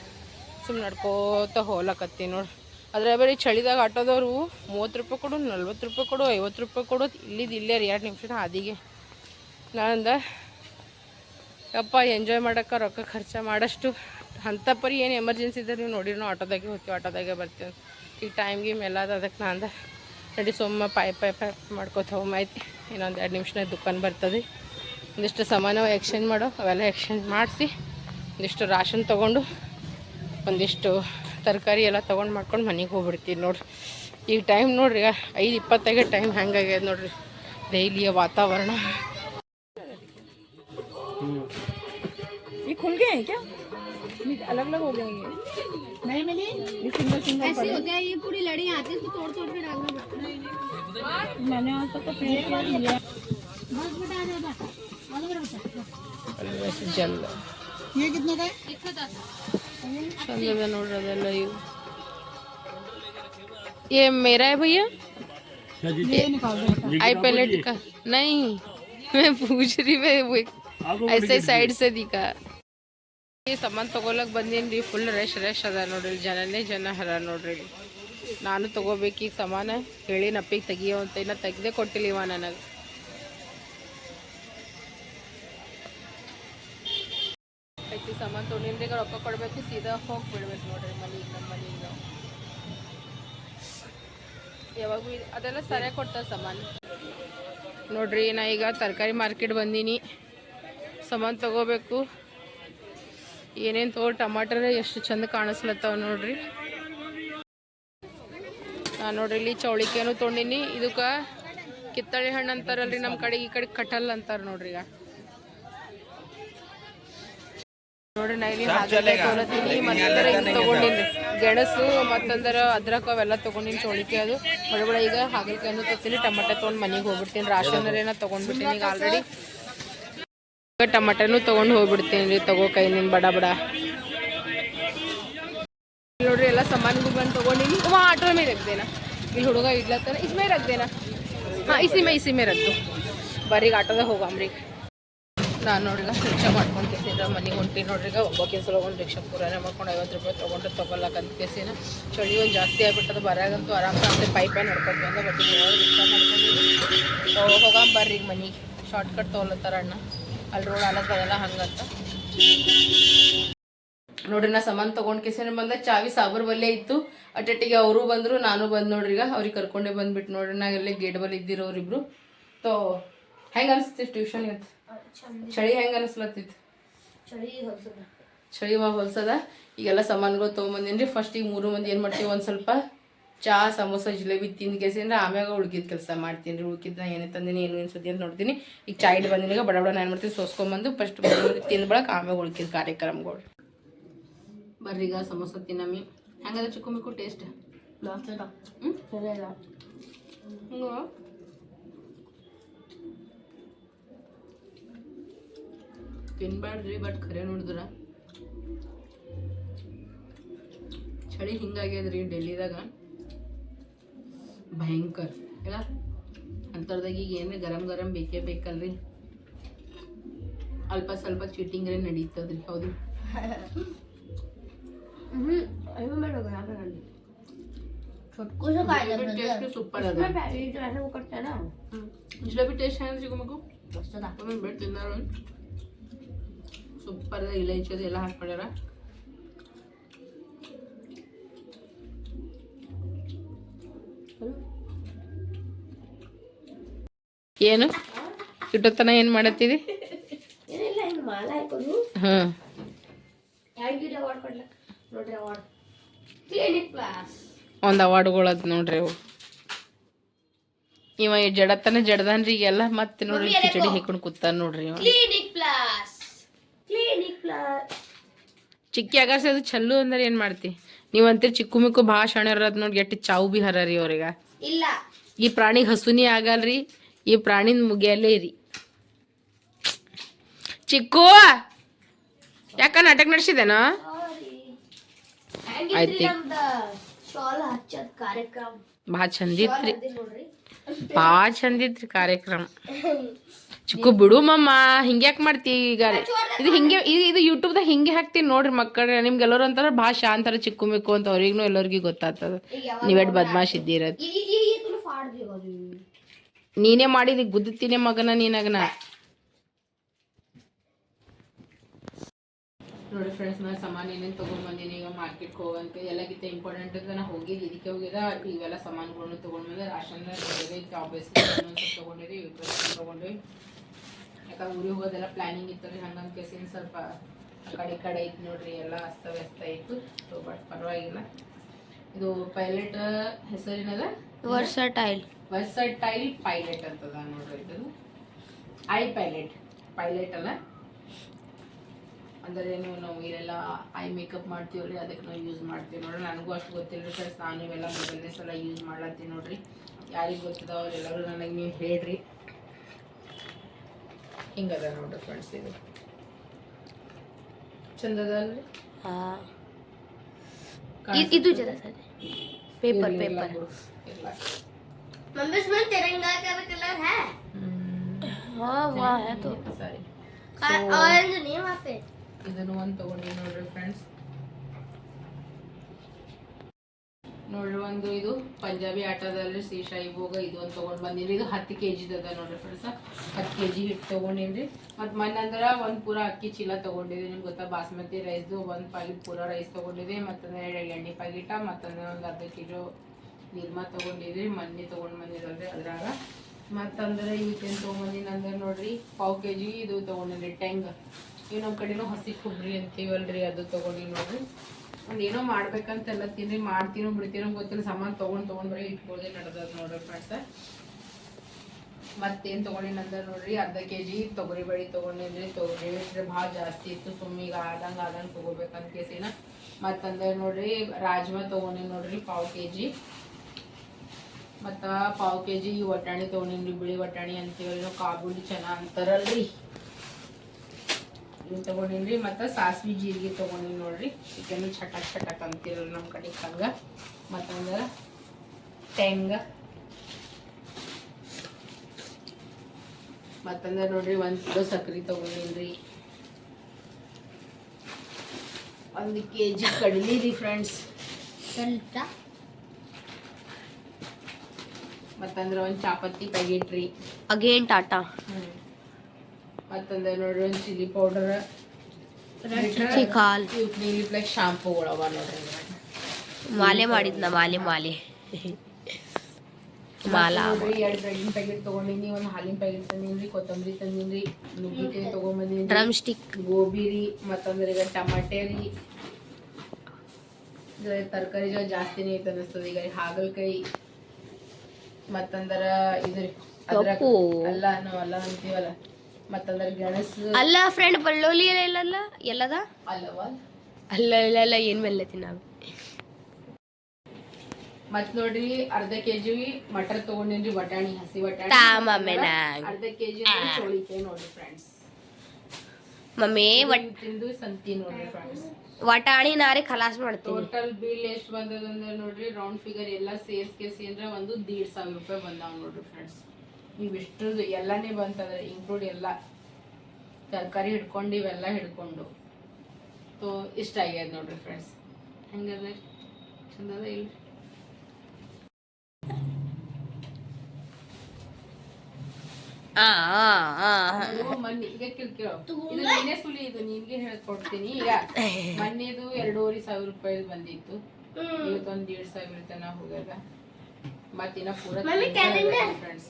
ಸುಮ್ಮನೆ ನಡ್ಕೋತ ಹೋಗ್ಲಕತ್ತೀನಿ ನೋಡಿ. ಅದ್ರ ಬರೀ ಚಳಿದಾಗ ಆಟೋದವರು ಮೂವತ್ತು ರೂಪಾಯಿ ಕೊಡು, ನಲ್ವತ್ತು ರೂಪಾಯಿ ಕೊಡು, ಐವತ್ತು ರೂಪಾಯಿ ಕೊಡು ಇಲ್ಲಿದ್ದು ಇಲ್ಲೇ ರೀ ಎರಡು ನಿಮಿಷ ಹಾದಿಗೆ. ನಾನಂದ ಅಪ್ಪ ಎಂಜಾಯ್ ಮಾಡೋಕ್ಕೆ ರೊಕ್ಕ ಖರ್ಚು ಮಾಡಷ್ಟು. ಅಂಥ ಪರಿ ಏನು ಎಮರ್ಜೆನ್ಸಿ ಇದ್ದರೆ ನೀವು ನೋಡಿರಿ ನಾವು ಆಟೋದಾಗೆ ಹೋಗ್ತೀವಿ, ಆಟೋದಾಗೆ ಬರ್ತೀವಿ ಈಗ ಟೈಮ್ ಗೀಮ್ ಎಲ್ಲ ಅದಕ್ಕೆ ನಾ ಅಂದ ನಡಿ ಸೊಮ್ಮ ಪಾಯ್ ಪಾಯ್ ಪಾಯ್ ಮಾಡ್ಕೋತ ಹೋಗೈತಿ ಇನ್ನೊಂದು ಎರಡು ನಿಮಿಷನಾಗ ದುಕಾನ್ ಬರ್ತದೆ. ಒಂದಿಷ್ಟು ಸಾಮಾನು ಎಕ್ಸ್ಚೇಂಜ್ ಮಾಡೋ, ಅವೆಲ್ಲ ಎಕ್ಸ್ಚೇಂಜ್ ಮಾಡಿಸಿ, ಒಂದಿಷ್ಟು ರಾಷನ್ ತೊಗೊಂಡು ಒಂದಿಷ್ಟು ತರಕಾರಿ ಎಲ್ಲ ತೊಗೊಂಡು ಮಾಡ್ಕೊಂಡು ಮನೆಗೆ ಹೋಗ್ಬಿಡ್ತೀನಿ ನೋಡ್ರಿ ಈಗ ಟೈಮ್ ನೋಡ್ರಿ ಈಗ ಐದು ಇಪ್ಪತ್ತೈದು ಟೈಮ್ ಹೆಂಗಾಗ್ಯದ ನೋಡ್ರಿ ಡೈಲಿಯ ವಾತಾವರಣ ये खुल गए हैं क्या अलग अलग हो गए ये नहीं मिली ये सिंगल सिंगल ऐसे होता है ये पूरी लड़ी आती है इसको तोड़ तोड़ के डालना पड़ता है मैंने आज तक तो पहले बार लिया बस बेटा आ जाओ बेटा आ जाओ बेटा ಜಲ್ಲ ये कितने का है ಚಂದದ ನೋಡ್ರಿ ಅದೆಲ್ಲ ಇವು ये मेरा है भैया ये निकाल दो आई पैलेट का नहीं मैं पूछ रही मैं वो ऐसे साइड से दिखा ಈ ಸಾಮಾನು ತಗೊಳಕ್ ಬಂದೀನಿ ರೀ ಫುಲ್ ರಶ್ ರಶ್ ಅದ ನೋಡ್ರಿ ಇಲ್ಲಿ ಜನನೇ ಜನ ಹರ ನೋಡ್ರಿ ಇಲ್ಲಿ. ನಾನು ತಗೋಬೇಕು ಈಗ ಸಾಮಾನ ಹೇಳಿ ನಪ್ಪಿಗೆ ತೆಗಿಯೋ ಅಂತ ಇನ್ನ ತೆಗ್ದೇ ಕೊಟ್ಟಿಲ್ಲ ಇವ ನನಗೆ ಐತಿ ಸಾಮಾನು ತೊಗೊಂಡಿನ್ರಿ ಈಗ ರೊಕ್ಕ ಕೊಡಬೇಕು, ಸೀದಾ ಹೋಗಿ ಬಿಡ್ಬೇಕು ನೋಡ್ರಿ ಮನೆಗೆ ನಮ್ಮ ಮನೆಗೆ ಯಾವಾಗೂ ಅದೆಲ್ಲ ಸರಿಯಾಗಿ ಕೊಡ್ತಾರೆ ಸಾಮಾನು. ನೋಡ್ರಿ, ನಾ ಈಗ ತರಕಾರಿ ಮಾರ್ಕೆಟ್ ಬಂದೀನಿ. ಸಾಮಾನು ತಗೋಬೇಕು. ಏನೇನು ತಗೋ ಟಮಾಟರ್ ಎಷ್ಟು ಚಂದ ಕಾಣಿಸ್ಲತ್ತಾವ ನೋಡ್ರಿ. ನಾನು ನೋಡ್ರಿ, ಇಲ್ಲಿ ಚೌಳಿಕೆನೂ ತೊಗೊಂಡಿನಿ. ಇದಕ್ಕೆ ಕಿತ್ತಳೆ ಹಣ್ಣು ಅಂತಾರಲ್ರಿ ನಮ್ಮ ಕಡೆ, ಈ ಕಡೆ ಕಟಲ್ ಅಂತಾರೆ ನೋಡ್ರಿ ಈಗ. ನೋಡ್ರಿ ನಾ ಇಲ್ಲಿ ಗೆಣಸು ಮತ್ತಂದ್ರೆ ಅದ್ರಕ ಅವೆಲ್ಲ ತೊಗೊಂಡಿನಿ ಚೋಳಿಕೆ ಅದು. ಬಡಬಡ ಈಗ ಹಾಗಲಕಾಯಿನೂ ತೊಗೊತೀನಿ ಟಮಟೆ ತೊಗೊಂಡು ಮನೆಗೆ ಹೋಗ್ಬಿಡ್ತೀನಿ. ರಾಶನರೇನ ತೊಗೊಂಡ್ಬಿಡ್ತೀನಿ ಈಗ ಆಲ್ರೆಡಿ ಈಗ ಟಮಟೆನೂ ತಗೊಂಡು ಹೋಗ್ಬಿಡ್ತೀನಿ ರೀ ತಗೋ ಕೈ ನಿನ್ ಬಡ ಬಡ. ನೋಡ್ರಿ ಎಲ್ಲ ಸಾಮಾನುಗಳು ಬಂದು ತಗೊಂಡಿನಿ. ಆಟೋ ಮೇಲೆ ಇಲ್ಲಿ ಹುಡುಗ ಇಡ್ಲತ್ತಾನ? ಇಸ್ಮೇ ರಗ್ದೇನಾ ಇಸಿ ಇಸಿಮೆ ಇಸಿಮೇ ರದ್ದು. ಬರೀಗ ಆಟೋದಾಗ ಹೋಗಾಮ್ರಿ ನಾನು ನೋಡಿಲ್ಲ ರಿಕ್ಷಾ ಮಾಡ್ಕೊಂಡು ಕೇಸಿನ ಮನೆಗೆ ಹೊಂಟಿ ನೋಡ್ರಿ, ಈಗ ಒಬ್ಬಕ್ಕೆ ಸಲ ಒಂದು ರಿಕ್ಷಾ ಪೂರನೇ ಮಾಡ್ಕೊಂಡು ಐವತ್ತು ರೂಪಾಯಿ ತೊಗೊಂಡು ಅಂತ ಕೇಸಿನ. ಚಳಿ ಒಂದು ಜಾಸ್ತಿ ಆಗಿಬಿಟ್ಟದ, ಬರಾಗಂತೂ ಆರಾಮ್ ಅಂತ, ಪೈಪೇ ನಡ್ಕೊಂಡು ಅಂದ್ರೆ ಬಟ್ ರಿಕ್ಷಾ ಮಾಡ್ಕೊಂಡು ಹೋಗಾಂ ಬರ್ರಿ ಈಗ ಮನೆಗೆ. ಶಾರ್ಟ್ಕಟ್ ತೊಗೊಳತ್ತಾರ ಅಣ್ಣ. ಅಲ್ಲಿ ರೋಡ್ ಅಲತ್ತದಲ್ಲ ಹಂಗಂತ ನೋಡ್ರಿ, ನಾ ಸಾಮಾನು ತೊಗೊಂಡು ಕೇಸಿನ ಬಂದ, ಚಾವಿ ಸಾಬರ್ ಬಲ್ಲೇ ಇತ್ತು. ಅಟಟ್ಟಿಗೆ ಅವರು ಬಂದರು, ನಾನು ಬಂದು ನೋಡ್ರಿ, ಈಗ ಅವ್ರಿಗೆ ಕರ್ಕೊಂಡೇ ಬಂದ್ಬಿಟ್ಟು ನೋಡ್ರಿ, ನಾ ಇಲ್ಲೇ ಗೇಟ್ ಬಲ್ಲಿ ಇದ್ದಿರೋರಿಬ್ರು. ತೋ ಹೆಂಗೆ ಅನಿಸ್ತೀವಿ ಟ್ಯೂಷನ್ ಇವತ್ತು? ಚಳಿ ಹೆಂಗೆ ಅನಿಸ್ಲತ್ತಿತ್ತು ಚಳಿ ಚಳಿ ಭಾಳ ಹೊಲ್ಸದ? ಈಗೆಲ್ಲ ಸಾಮಾನುಗಳು ತೊಗೊಂಬಂದೇನ್ರಿ? ಫಸ್ಟ್ ಈಗ ಮೂರು ಮಂದಿ ಏನು ಮಾಡ್ತೀವಿ? ಒಂದು ಸ್ವಲ್ಪ ಚಾ ಸಮೋಸ ಜಿಲೇಬಿ ತಿಂದು ಕೇಸಿಂದ್ರೆ ಆಮ್ಯಾಗ ಉಳ್ಕಿದ ಕೆಲಸ ಮಾಡ್ತೀನಿ ರೀ. ಉಳ್ಕಿದ್ನ ಏನೇ ತಂದಿನಿ ಏನು ಏನು ಸದ್ಯ ಅಂತ ನೋಡ್ತೀನಿ. ಈಗ ಚಾ ಇಟ್ಟು ಬಂದಿನಿ ಈಗ ಬಡ ಬಡ ನಾನು ಮಾಡ್ತೀನಿ? ಸೋಸ್ಕೊಂಬಂದು ಫಸ್ಟ್ ಮೂರು ಬಳಕ ಆಮ್ಯಾಗ ಉಳ್ಕಿದ ಕಾರ್ಯಕ್ರಮಗಳು. ಬರ್ರಿ ಈಗ ಸಮೋಸ ತಿನ್ನಮ್ಮಿ ಚಿಕ್ಕ ಮಿಕ್ಕು ಟೇಸ್ಟ್ ಹ್ಞೂ ತಿನ್ಬಾರ್ದ್ರಿ ಬಟ್ ಖರೆ ನೋಡಿದ್ರ ಚಳಿ ಹಿಂಗಾಗ್ಯದ್ರಿ ಡೆಲ್ಲಿದಾಗ ಭಯಂಕರ ಎಲ್ಲ ಅಂಥದ್ದಾಗ ಈಗ ಏನು ಗರಂ ಗರಂ ಬೇಕೇ ಬೇಕಲ್ರಿ ಅಲ್ಪ ಸ್ವಲ್ಪ ಚೀಟಿಂಗ್ ರೀ ನಡೀತದ್ರಿ ಹೌದು ಟೇಸ್ಟ್ ಸೂಪರ್ ಅದ ಜಿಲೇಬಿ ಟೇಸ್ಟ್ ಹೆಂಗೆ ಸಿಗಬೇಕು ಬೆಡ್ ತಿನ್ನಾರ ಸೂಪರ್ ಇಲೈಚಿ ಅದು ಎಲ್ಲ ಹಾಕ್ಬಿಡ್ಯಾರ ಏನು? ಇಟ್ಟತನ ಏನು ಮಾಡತ್ತಿದಿ? ಹಾಂ. ಒಂದು ಅವಾರ್ಡ್ಗಳದ್ ನೋಡ್ರಿ ಅವು ಇವ ಈ ಜಡತನ ಜಡದನ್ರಿ ಈಗೆಲ್ಲ ಮತ್ತೆ ನೋಡ್ರಿ ಕಿಚಡಿ ಹಿಕ್ಕೊಂಡು ಕೂತಾನ ನೋಡ್ರಿ ಇವ. ಚಿಕ್ಕಿ ಅಗರ್ಸಿ ಅದು ಚಲ್ಲು ಅಂದ್ರೆ ಏನ್ ಮಾಡ್ತಿ? ನೀವ್ ಅಂತೀರಿ ಚಿಕ್ಕು ಮಿಕ್ಕು ಭಾಳ ಇರೋದ್ ನೋಡಿ ಎಟ್ಟಿ ಚಾವು ಬಿ ಹರ ರೀ ಅವ್ರಿಗೆ. ಇಲ್ಲ. ಈ ಪ್ರಾಣಿ ಹಸುನಿ ಆಗಲ್ರಿ ಈ ಪ್ರಾಣಿನ ಮುಗಿಯಲ್ಲೇ ಇರಿ. ಚಿಕ್ಕು! ಯಾಕ ನಾಟಕ ನಡೆಸಿದೇನಾ? ಆಯ್ತು. ಭಾಳ ಚಂದಿತ್ರಿ. ಭಾಳ ಚಂದಿತ್ರಿ ಕಾರ್ಯಕ್ರಮ. *laughs* ಚಿಕ್ಕು ಬಿಡು ಮಮ್ಮ ಯಾಕೆ ಮಾಡ್ತಿ ಈಗ? ಇದು ಹಿಂಗೆ ಇದು ಇದು ಯೂಟ್ಯೂಬ್ದಾಗ ಹಿಂಗೆ ಹಾಕ್ತೀನಿ ನೋಡ್ರಿ ಮಕ್ಕಳ. ನಿಮ್ಗೆಲ್ಲರೂ ಅಂತಾರ ಭಾಳ ಶಾಂತರ ಚಿಕ್ಕು ಮಿಕ್ಕು ಅಂತ ಅವ್ರಿಗೂ ಎಲ್ಲರಿಗೂ ಗೊತ್ತಾಗ್ತದ. ನೀವೆಡ್ ಬದಮಾಶ್ ನೀವೆಟ್ ಅದು ನೀನೇ ಮಾಡಿದಿ ಗುದ್ದುತ್ತೀನಿ ಮಗನ ನೀನಗನ? ನೋಡಿ ಫ್ರೆಂಡ್ಸ್ ನಾನು ಸಾಮಾನು ಏನೇನು ತೊಗೊಂಡ್ಬಂದೀನಿ ಈಗ ಮಾರ್ಕೆಟ್ಗೆ ಹೋಗಂತ ಎಲ್ಲಕ್ಕಿಂತ ಇಂಪಾರ್ಟೆಂಟ್ ಅಂತ ನಾನು ಹೋಗಿದ್ದು. ಇದಕ್ಕೆ ಹೋಗಿದ ಇವೆಲ್ಲ ಸಾಮಾನುಗಳನ್ನು ತೊಗೊಂಡ್ಬಂದೆ ರಾಷನ್ ಆಬ್ವಿಯಸ್ಲಿ ತೊಗೊಂಡಿರಿ ತೊಗೊಂಡ್ರಿ ಯಾಕಂದ್ರೆ ಊರಿಗೆ ಹೋಗೋದೆಲ್ಲ ಪ್ಲಾನಿಂಗ್ ಇತ್ತು ರೀ ಹಂಗಂತ ಕೇಸಿನ ಸ್ವಲ್ಪ ಆ ಕಡೆ ಈ ಕಡೆ ಇತ್ತು ನೋಡ್ರಿ ಎಲ್ಲ ಅಸ್ತವ್ಯಸ್ತ ಇತ್ತು. ಸೊ ಬಟ್ ಪರವಾಗಿಲ್ಲ. ಇದು ಪೈಲಟ್ ಹೆಸರೇನದ? ವರ್ಸಟೈಲ್ ವರ್ಸಟೈಲ್ ಪೈಲಟ್ ಅಂತದ ನೋಡ್ರಿ ಇದು ಐ ಪೈಲಟ್ ಪೈಲಟ್ ಅಲ್ಲ? ಅಂದ್ರೆ ಏನು ನಾವು ಇಲ್ಲೆಲ್ಲ ಐ ಮೇಕಪ್ ಮಾಡ್ತೀವಲ್ರಿ ಅದಕ್ಕೆ ನಾವು ಯೂಸ್ ಮಾಡ್ತೀವಿ ನೋಡ್ರಿ ನನಗೂ ಅಷ್ಟು ಗೊತ್ತಿಲ್ಲ ಫ್ರೆಂಡ್ಸ್ ನಾನು ಇವೆಲ್ಲ ಮೊದಲನೇ ಸಲ ಯೂಸ್ ಮಾಡ್ಲತ್ತೀನಿ ನೋಡ್ರಿ ಯಾರಿಗೆ ಗೊತ್ತದ ಅವರೆಲ್ಲರೂ ನನಗೆ ನೀವು ಹೇಳ್ರಿ ಹಿಂಗದ ನೋಡ್ರಿ ಫ್ರೆಂಡ್ಸ್ ಇದು ಚಂದದ ಅಲ್ರಿ ಇದು ಜರ ಸರಿ पेपर ಇರ್ಲಿ, ಇಲ್ಲ पेपर ಬಿಡು, ಇಲ್ಲ. मम्मी इसमें तिरंगा का भी कलर है ಹ್ಮ್. हाँ वहाँ है तो ಸರಿ ऑरेंज नहीं है वहाँ पे ಇದನ್ನು ಒಂದು ತೊಗೊಂಡಿ ನೋಡ್ರಿ ಫ್ರೆಂಡ್ಸ್ ನೋಡ್ರಿ ಒಂದು ಇದು ಪಂಜಾಬಿ ಆಟದಲ್ಲಿ ಸೀಶಾಯಿ ಭೋಗ ಇದು ಒಂದು ತೊಗೊಂಡು ಬಂದೀನಿ. ಇದು ಹತ್ತು ಕೆ ಜಿದದ ನೋಡ್ರಿ ಫ್ರೆಂಡ್ಸ್ ಹತ್ತು ಕೆ ಜಿ ಹಿಟ್ಟು ತೊಗೊಂಡೀನಿ ಮತ್ತು ಮೊನ್ನೆ ಅಂದ್ರೆ ಒಂದು ಪೂರ ಅಕ್ಕಿ ಚೀಲ ತೊಗೊಂಡಿದ್ದೆ ನಿಮ್ಗೆ ಗೊತ್ತಾ ಬಾಸ್ಮತಿ ರೈಸ್ದು ಒಂದು ಪಾಲಿ ಪೂರ ರೈಸ್ ತೊಗೊಂಡಿದ್ದೆ ಮತ್ತೊಂದು ಎರಡು ಎಣ್ಣೆ ಪಾಕಿಟ ಮತ್ತೊಂದು ಒಂದು ಅರ್ಧ ಕಿಲೋ ನಿರ್ಮಾ ತೊಗೊಂಡಿದ್ರಿ ಮೊನ್ನೆ ತೊಗೊಂಡು ಬಂದಿರಲ್ರಿ ಅದ್ರಾಗ. ಮತ್ತಂದ್ರೆ ಇವತ್ತೇನು ತೊಗೊಂಡಿನಂದ್ರೆ ಅಂದ್ರೆ ನೋಡ್ರಿ ಪಾವು ಕೆ ಜಿ ಇದು ತೊಗೊಂಡಿದ್ರಿ ಟೆಂಗ್ ಇವು ನಮ್ಮ ಕಡೆನೂ ಹಸಿ ಕೊಬ್ಬರಿ ಅಂತೀವಲ್ರಿ, ಅದು ತೊಗೊಂಡಿ ನೋಡ್ರಿ ಒಂದು ಏನೋ ಮಾಡ್ಬೇಕಂತ ಎಲ್ಲ ತಿನ್ರಿ, ಮಾಡ್ತೀನೋ ಬಿಡ್ತೀನೋ ಗೊತ್ತಿಲ್ಲ, ಸಾಮಾನು ತೊಗೊಂಡು ತೊಗೊಂಡು ಬರೀ ಇಟ್ಕೊಳ್ಳೋದೇ ನೋಡ್ರಿ ಫ್ರೆಂಡ್ಸ ಮತ್ತೇನು ತೊಗೊಂಡಿನ ಅಂದ್ರೆ ನೋಡ್ರಿ, ಅರ್ಧ ಕೆ ಜಿ ತೊಗರಿ ಬೇಳೆ ತೊಗೊಂಡಿನ್ರಿ. ತೊಗರಿ ರೇಟ್ ಭಾಳ ಜಾಸ್ತಿ ಇತ್ತು ಸುಮ್ಮಿಗೆ ಆದಂಗೆ ಆದಂಗೆ ತೊಗೋಬೇಕಂತ ಕೇಸಿನ. ಮತ್ತಂದ್ರೆ ನೋಡ್ರಿ, ರಾಜ್ಮಾ ತೊಗೊಂಡಿನಿ ನೋಡ್ರಿ, ಪಾವ್ ಕೆ ಜಿ ಮತ್ತು ಪಾವ್ ಕೆ ಜಿ ವಟಾಣಿ ತೊಗೊಂಡಿನ್ರಿ, ಬಿಳಿ ವಟಾಣಿ ಅಂತೀವಲ್ಲ ಕಾಬೂಲಿ ಚೆನ್ನ ಅಂತಾರಲ್ರಿ. ಇವು ತೊಗೊಂಡಿನ್ರಿ ಮತ್ತು ಸಾಸ್ವಿ ಜೀರಿಗೆ ತೊಗೊಂಡಿನಿ ನೋಡ್ರಿ. ಚಿಕನ್ ಚಟಕ್ ಚಟಕ್ ಅಂತೀರಲ್ಲ ನಮ್ಮ ಕಡೆ ಹಂಗೆ. ಮತ್ತಂದ್ರೆ ತೆಂಗ. ಮತ್ತಂದ್ರೆ ನೋಡ್ರಿ ಒಂದು ಕಿಲೋ ಸಕ್ರಿ ತಗೊಂಡಿನ್ರಿ. ಒಂದು ಕೆ ಜಿ ಕಡಲಿ ರೀ ಫ್ರೆಂಡ್ಸ್ ಸ್ವಲ್ಪ ಮತ್ತಂದ್ರೆ ಒಂದು ಚಾಪತ್ತಿ ಪ್ಯಾಕೆಟ್ ರೀ. ಅಗೇನ್ ಟಾಟಾ? ಮತ್ತಂದ್ರೆ ನೋಡ್ರಿ ಒಂದು ಚಿಲ್ಲಿ ಪೌಡರ್ ಕಾಲ್ ಲೈಕ್ ಶಾಂಪೂಗಳವ ನೋಡ್ರಿ ಮಾಲೆ ಮಾಡಿದ್ನ ಮಾಲೆ ಮಾಲೆ. ಮಾಲಾ ಎರಡು ಬ್ರೆಡ್ಡಿನ ಪ್ಯಾಕೆಟ್ ತಗೊಂಡಿನಿ ಒಂದು ಹಾಲಿನ ಪ್ಯಾಕೆಟ್ ತಂದಿನ್ರಿ ಕೊತ್ತಂಬರಿ ತಂದಿನ್ರಿ ನುಗ್ಗಿಕಾಯಿ ತಗೊಂಬಂದಿನಿ. ಡ್ರಮ್ ಸ್ಟಿಕ್ ಗೋಬಿ ರೀ ಮತ್ತಂದ್ರೆ ಈಗ ಟಮಾಟೆ ರೀ. ತರಕಾರಿ ಜಾಸ್ತಿನೇ ಐತೆ ಅನಿಸ್ತದೆ ಈಗ ಹಾಗಲಕಾಯಿ. ಮತ್ತಂದ್ರ ಸೊಪ್ಪು. ಅಲ್ಲ ನಾವು ಅಲ್ಲ ಅಂತೀವಲ್ಲ. ಮತ್ತಂದ್ರ ಅಲ್ಲ ಫ್ರೆಂಡ್ ಬಳ್ಳೋಲಿ ಎಲ್ಲ ಇಲ್ಲಲ್ಲ ಎಲ್ಲದ? ಅಲ್ಲ ಇಲ್ಲ ಇಲ್ಲ ಏನ್ ಮೇಲೆ ನಾವು? ಮತ್ ನೋಡ್ರಿ ಅರ್ಧ ಕೆಜಿ ಮಟರ್ ತಗೊಂಡಿನ್ರಿ ಬಟಾಣಿ ಹಸಿ ಬಟಾಣಿ. ಅರ್ಧ ಕೆಜಿ ಚೋಳಿಕಾಯಿ ನೋಡ್ರಿ ಫ್ರೆಂಡ್ಸ್ ಮಮ್ಮಿ ತಿಂದು ಸಂತಿ ನೋಡ್ರಿ ಫ್ರೆಂಡ್ಸ್ ವಟಾಣಿ ನಾರಿ ಖಲಾಸ್ ಮಾಡ್ತೀವಿ ಟೋಟಲ್ ಬಿಲ್ ಎಷ್ಟು ಬಂದದಂದ್ರೆ ನೋಡ್ರಿ ರೌಂಡ್ ಫಿಗರ್ ಎಲ್ಲ ಸೇರ್ಸ್ ಕೆಸಿ ಅಂದ್ರೆ ಒಂದು ದೀಡ್ ಸಾವಿರ ರೂಪಾಯಿ ಬಂದಾವ ನೋಡ್ರಿ ಫ್ರೆಂಡ್ಸ್ ನೀವು ಇಷ್ಟ್ರದ್ದು ಎಲ್ಲಾನೇ ಬಂತಂದ್ರೆ ಇನ್ಕ್ಲೂಡ್ ಎಲ್ಲ ತರಕಾರಿ ಹಿಡ್ಕೊಂಡು ಇವೆಲ್ಲ ಹಿಡ್ಕೊಂಡು. ಸೊ ಇಷ್ಟ ಆಗ್ಯದ ನೋಡ್ರಿ ಫ್ರೆಂಡ್ಸ್ ಹೆಂಗದ? ಚಂದದ ಇಲ್ಲ ಆ ಆ, ಆ. ಮನ್ನಿ ಈಗ ಕಿರ್ಕಿರೋ ಇದು ನೀನೇ ಸುಲಿ ಇದು ನಿನ್ಗೆ ಹೇಳ್ಕೊಡ್ತೀನಿ. ಈಗ ಮೊನ್ನೆದು ಎರಡೂವರೆ ಸಾವಿರ ರೂಪಾಯಿ ಬಂದಿತ್ತು. ಇವತ್ತೊಂದ್ ದೇಡ್ ಸಾವಿರ ತನ ಹೋಗ್ಯದ ಮತ್ತಿನ್ನ ಪೂರ ಫ್ರೆಂಡ್ಸ್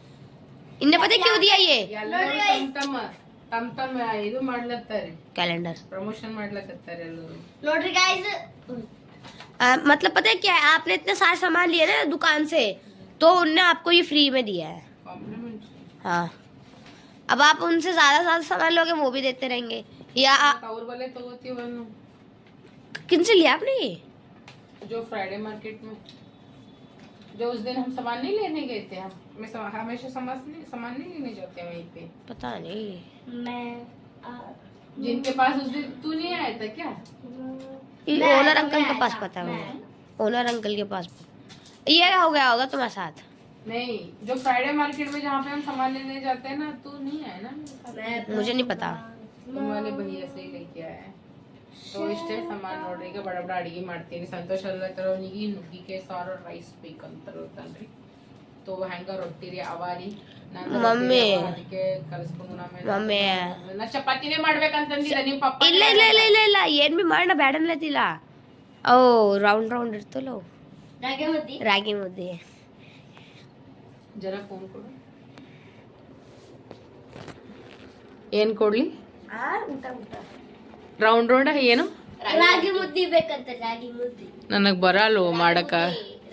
इनने पता है क्यों दिया ये ಎಲ್ಲರೂ ತಮ್ ತಮ್ಮ ತಮ್ ತಮ್ಮ ಇದು ಮಾಡ್ಲತ್ತಾರೆ कैलेंडर ಪ್ರಮೋಷನ್ ಮಾಡ್ಲಕತ್ತಾರೆ ಎಲ್ಲರೂ नोटरी गाइस आ, मतलब पता है क्या है आपने इतने सारे सामान लिए ना दुकान से तो उनने आपको ये फ्री में दिया है ಕಾಂಪ್ಲಿಮೆಂಟ್ हाँ अब आप उनसे ज्यादा ज्यादा सामान लोगे वो भी देते रहेंगे या आ- ಅವ್ರ ಬಲೆ ತಗೋತೀವನ್ನು किन से लिया आपने ये जो फ्राइडे मार्केट में जो उस दिन हम सामान नहीं लेने गए थे हम मैं सम- हमेशा सामान नहीं सामान नहीं लेने जाते हैं वहीं पे पता नहीं मैं जिनके पास उस दिन तू नहीं आया था क्या ये मैं- ओनर अंकल मैं के पास आया था, पता है मैं मुझे ओनर अंकल के पास ये हो गया होगा तुम्हारे साथ नहीं जो फ्राइडे मार्केट में जहाँ पे हम सामान लेने जाते हैं ना तू नहीं आया ना मेरे साथ मैं मुझे नहीं पता तुम वाले भैया से ही लेके आया है तो ಇಷ್ಟೇ ಸಾಮಾನ್ ನೋಡ್ರಿ ಈಗ ಬಡ ಬಡ ಅಡಿಗೆ ಮಾಡ್ತೀನಿ ಸಂತೋಷ ಅಲ್ಲತ್ತಾರ ಅವನಿಗೆ ನುಗ್ಗಿಕಾಯಿ ಸಾರು ರೈಸ್ ಬೇಕಂತಾರ ತನ್ರಿ ತೋ ಹೆಂಗ ರೊಟ್ಟಿರಿ ಅವಾರಿ. ಮಮ್ಮಿ. ಮಮ್ಮಿ. ಚಪಾತಿನೇ ಮಾಡ್ಬೇಕಂತಂದಿಲ್ಲ ಇಲ್ಲ ಇಲ್ಲ ಇಲ್ಲ ಇಲ್ಲ ಏನ್ ಬಿ ಮಾಡಣ ಬ್ಯಾಡ ಅನ್ಲತ್ತಿಲ್ಲ ಓ ರೌಂಡ್ ರೌಂಡ್ ಇರ್ತಲ್ಲ. ರಾಗಿ ಮುದ್ದೆ. ರಾಗಿ ಮುದ್ದೆ. ಜರ ಫೋನ್ ಕೊಡು. ಏನ್ ಕೊಡ್ಲಿ? ರೌಂಡ್ ರೌಂಡ್ ಏನು? ರಾಗಿ ಮುದ್ದೆ ಬೇಕಂತ ರಾಗಿ ಮುದ್ದೆ. ನನಗೆ ಮಾಡಕ.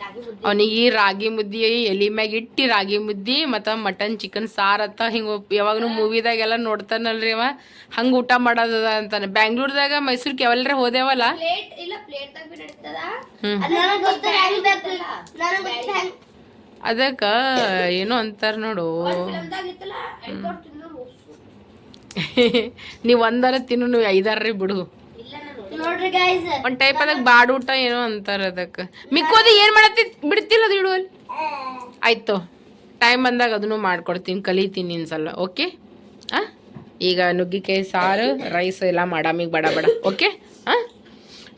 ರಾಗಿ ಈ ಅವನಿಗೆ ರಾಗಿ ಮುದ್ದಿ ಎಲಿ ಮ್ಯಾಗ ಇಟ್ಟಿ ರಾಗಿ ಮುದ್ದಿ ಮತ್ತ ಮಟನ್ ಚಿಕನ್ ಸಾರ್ ಅಂತ ಹಿಂಗ ಯಾವಾಗನು ಮೂವಿದಾಗೆಲ್ಲ ನೋಡ್ತಾನಲ್ರಿ ಅವ. ಹಂಗ ಊಟ ಮಾಡೋದದ ಅಂತಾನೆ. ಬ್ಯಾಂಗ್ಳೂರ್ದಾಗ ಮೈಸೂರ್ಗೆ ಯಾವಲ್ರ ಹೋದೇವಲ್ಲ? ಪ್ಲೇಟ್ ಇಲ್ಲ ಪ್ಲೇಟ್ ದಾಗ ಬಿ ನಡೀತದ? ಹ್ಮ್. ನನಗೆ ಬೇಕು? ನನಗೆ ಗೊತ್ತು ಅದಕ್ಕ ಏನೋ ಅಂತಾರ ನೋಡು. *laughs* ನೀವು ಒಂದಾರ ತಿನ್ನು ನೀವ್ ಐದಾರ್ರಿ ಬಿಡು. ನೋಡ್ರಿ ಗಾಯ್ಸ್ ಒಂದ್ ಟೈಪ್ ಅದಕ್ಕೆ ಬಾಡೂಟ ಊಟ ಏನೋ ಅಂತಾರ ಅದಕ್ಕ. ಮಿಕ್ಕೋದು ಏನ್ ಮಾಡತ್ತಿ? ಬಿಡ್ತಿಲ್ಲ ಅದು ಇಡುವಲ್ ಆಯ್ತು. ಟೈಮ್ ಬಂದಾಗ ಅದನ್ನು ಮಾಡ್ಕೊಡ್ತೀನಿ ಕಲಿತೀನಿ ಇನ್ಸಲ್ಲ ಓಕೆ ಆ? ಈಗ ನುಗ್ಗಿಕಾಯಿ ಸಾರು ರೈಸ್ ಎಲ್ಲ ಮಾಡಾಮಿಗೆ ಬಡ ಬಡ ಓಕೆ ಆ?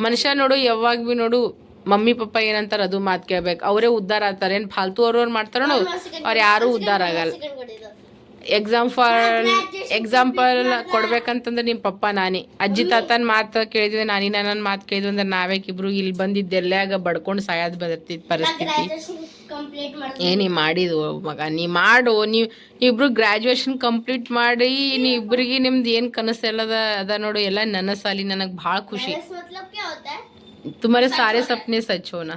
ಮನುಷ್ಯ ನೋಡು ಯಾವಾಗ ಭೀ ನೋಡು ಮಮ್ಮಿ ಪಪ್ಪ ಏನಂತಾರ ಅದು ಮಾತು ಕೇಳ್ಬೇಕು. ಅವರೇ ಉದ್ಧಾರ ಆಗ್ತಾರೆ. ಏನು ಫಾಲ್ತು ಅವ್ರವ್ರು ಮಾಡ್ತಾರೋ ಅವ್ರು ಯಾರೂ ಉದ್ಧಾರ ಆಗಲ್ಲ. ಎಕ್ಸಾಂಪಲ್ ಎಕ್ಸಾಂಪಲ್ ಕೊಡ್ಬೇಕಂತಂದ್ರೆ ನಿಮ್ಮ ಪಪ್ಪ ನಾನಿ. ಅಜ್ಜಿ ತಾತನ ಮಾತು ಕೇಳಿದ್ವಿ ನಾನಿ ನನ್ನ ಮಾತು ಕೇಳಿದ್ವಿ ಅಂದ್ರೆ ನಾವೇ ಇಬ್ರು ಇಲ್ಲಿ ಬಂದಿದ್ದೆಲ್ಲಾಗ ಬಡ್ಕೊಂಡು ಸಾಯೋದು ಬರ್ತಿತ್ತು ಪರಿಸ್ಥಿತಿ. ಏನು ಮಾಡಿದ್ವು ಮಗ ನೀ ಮಾಡು. ನೀವು ಇಬ್ರು ಗ್ರಾಜುಯೇಷನ್ ಕಂಪ್ಲೀಟ್ ಮಾಡಿ ನೀ ಇಬ್ರಿಗೆ ನಿಮ್ದು ಏನು ಕನಸು ಎಲ್ಲದ ಅದ ನೋಡು ಎಲ್ಲ ನನ್ನ ಸಾಲಿ ನನಗೆ ಭಾಳ ಖುಷಿ. ತುಂಬಾ ಸಾರೇ ಸಪ್ನೆ ಸಚ್ಚೋನಾ.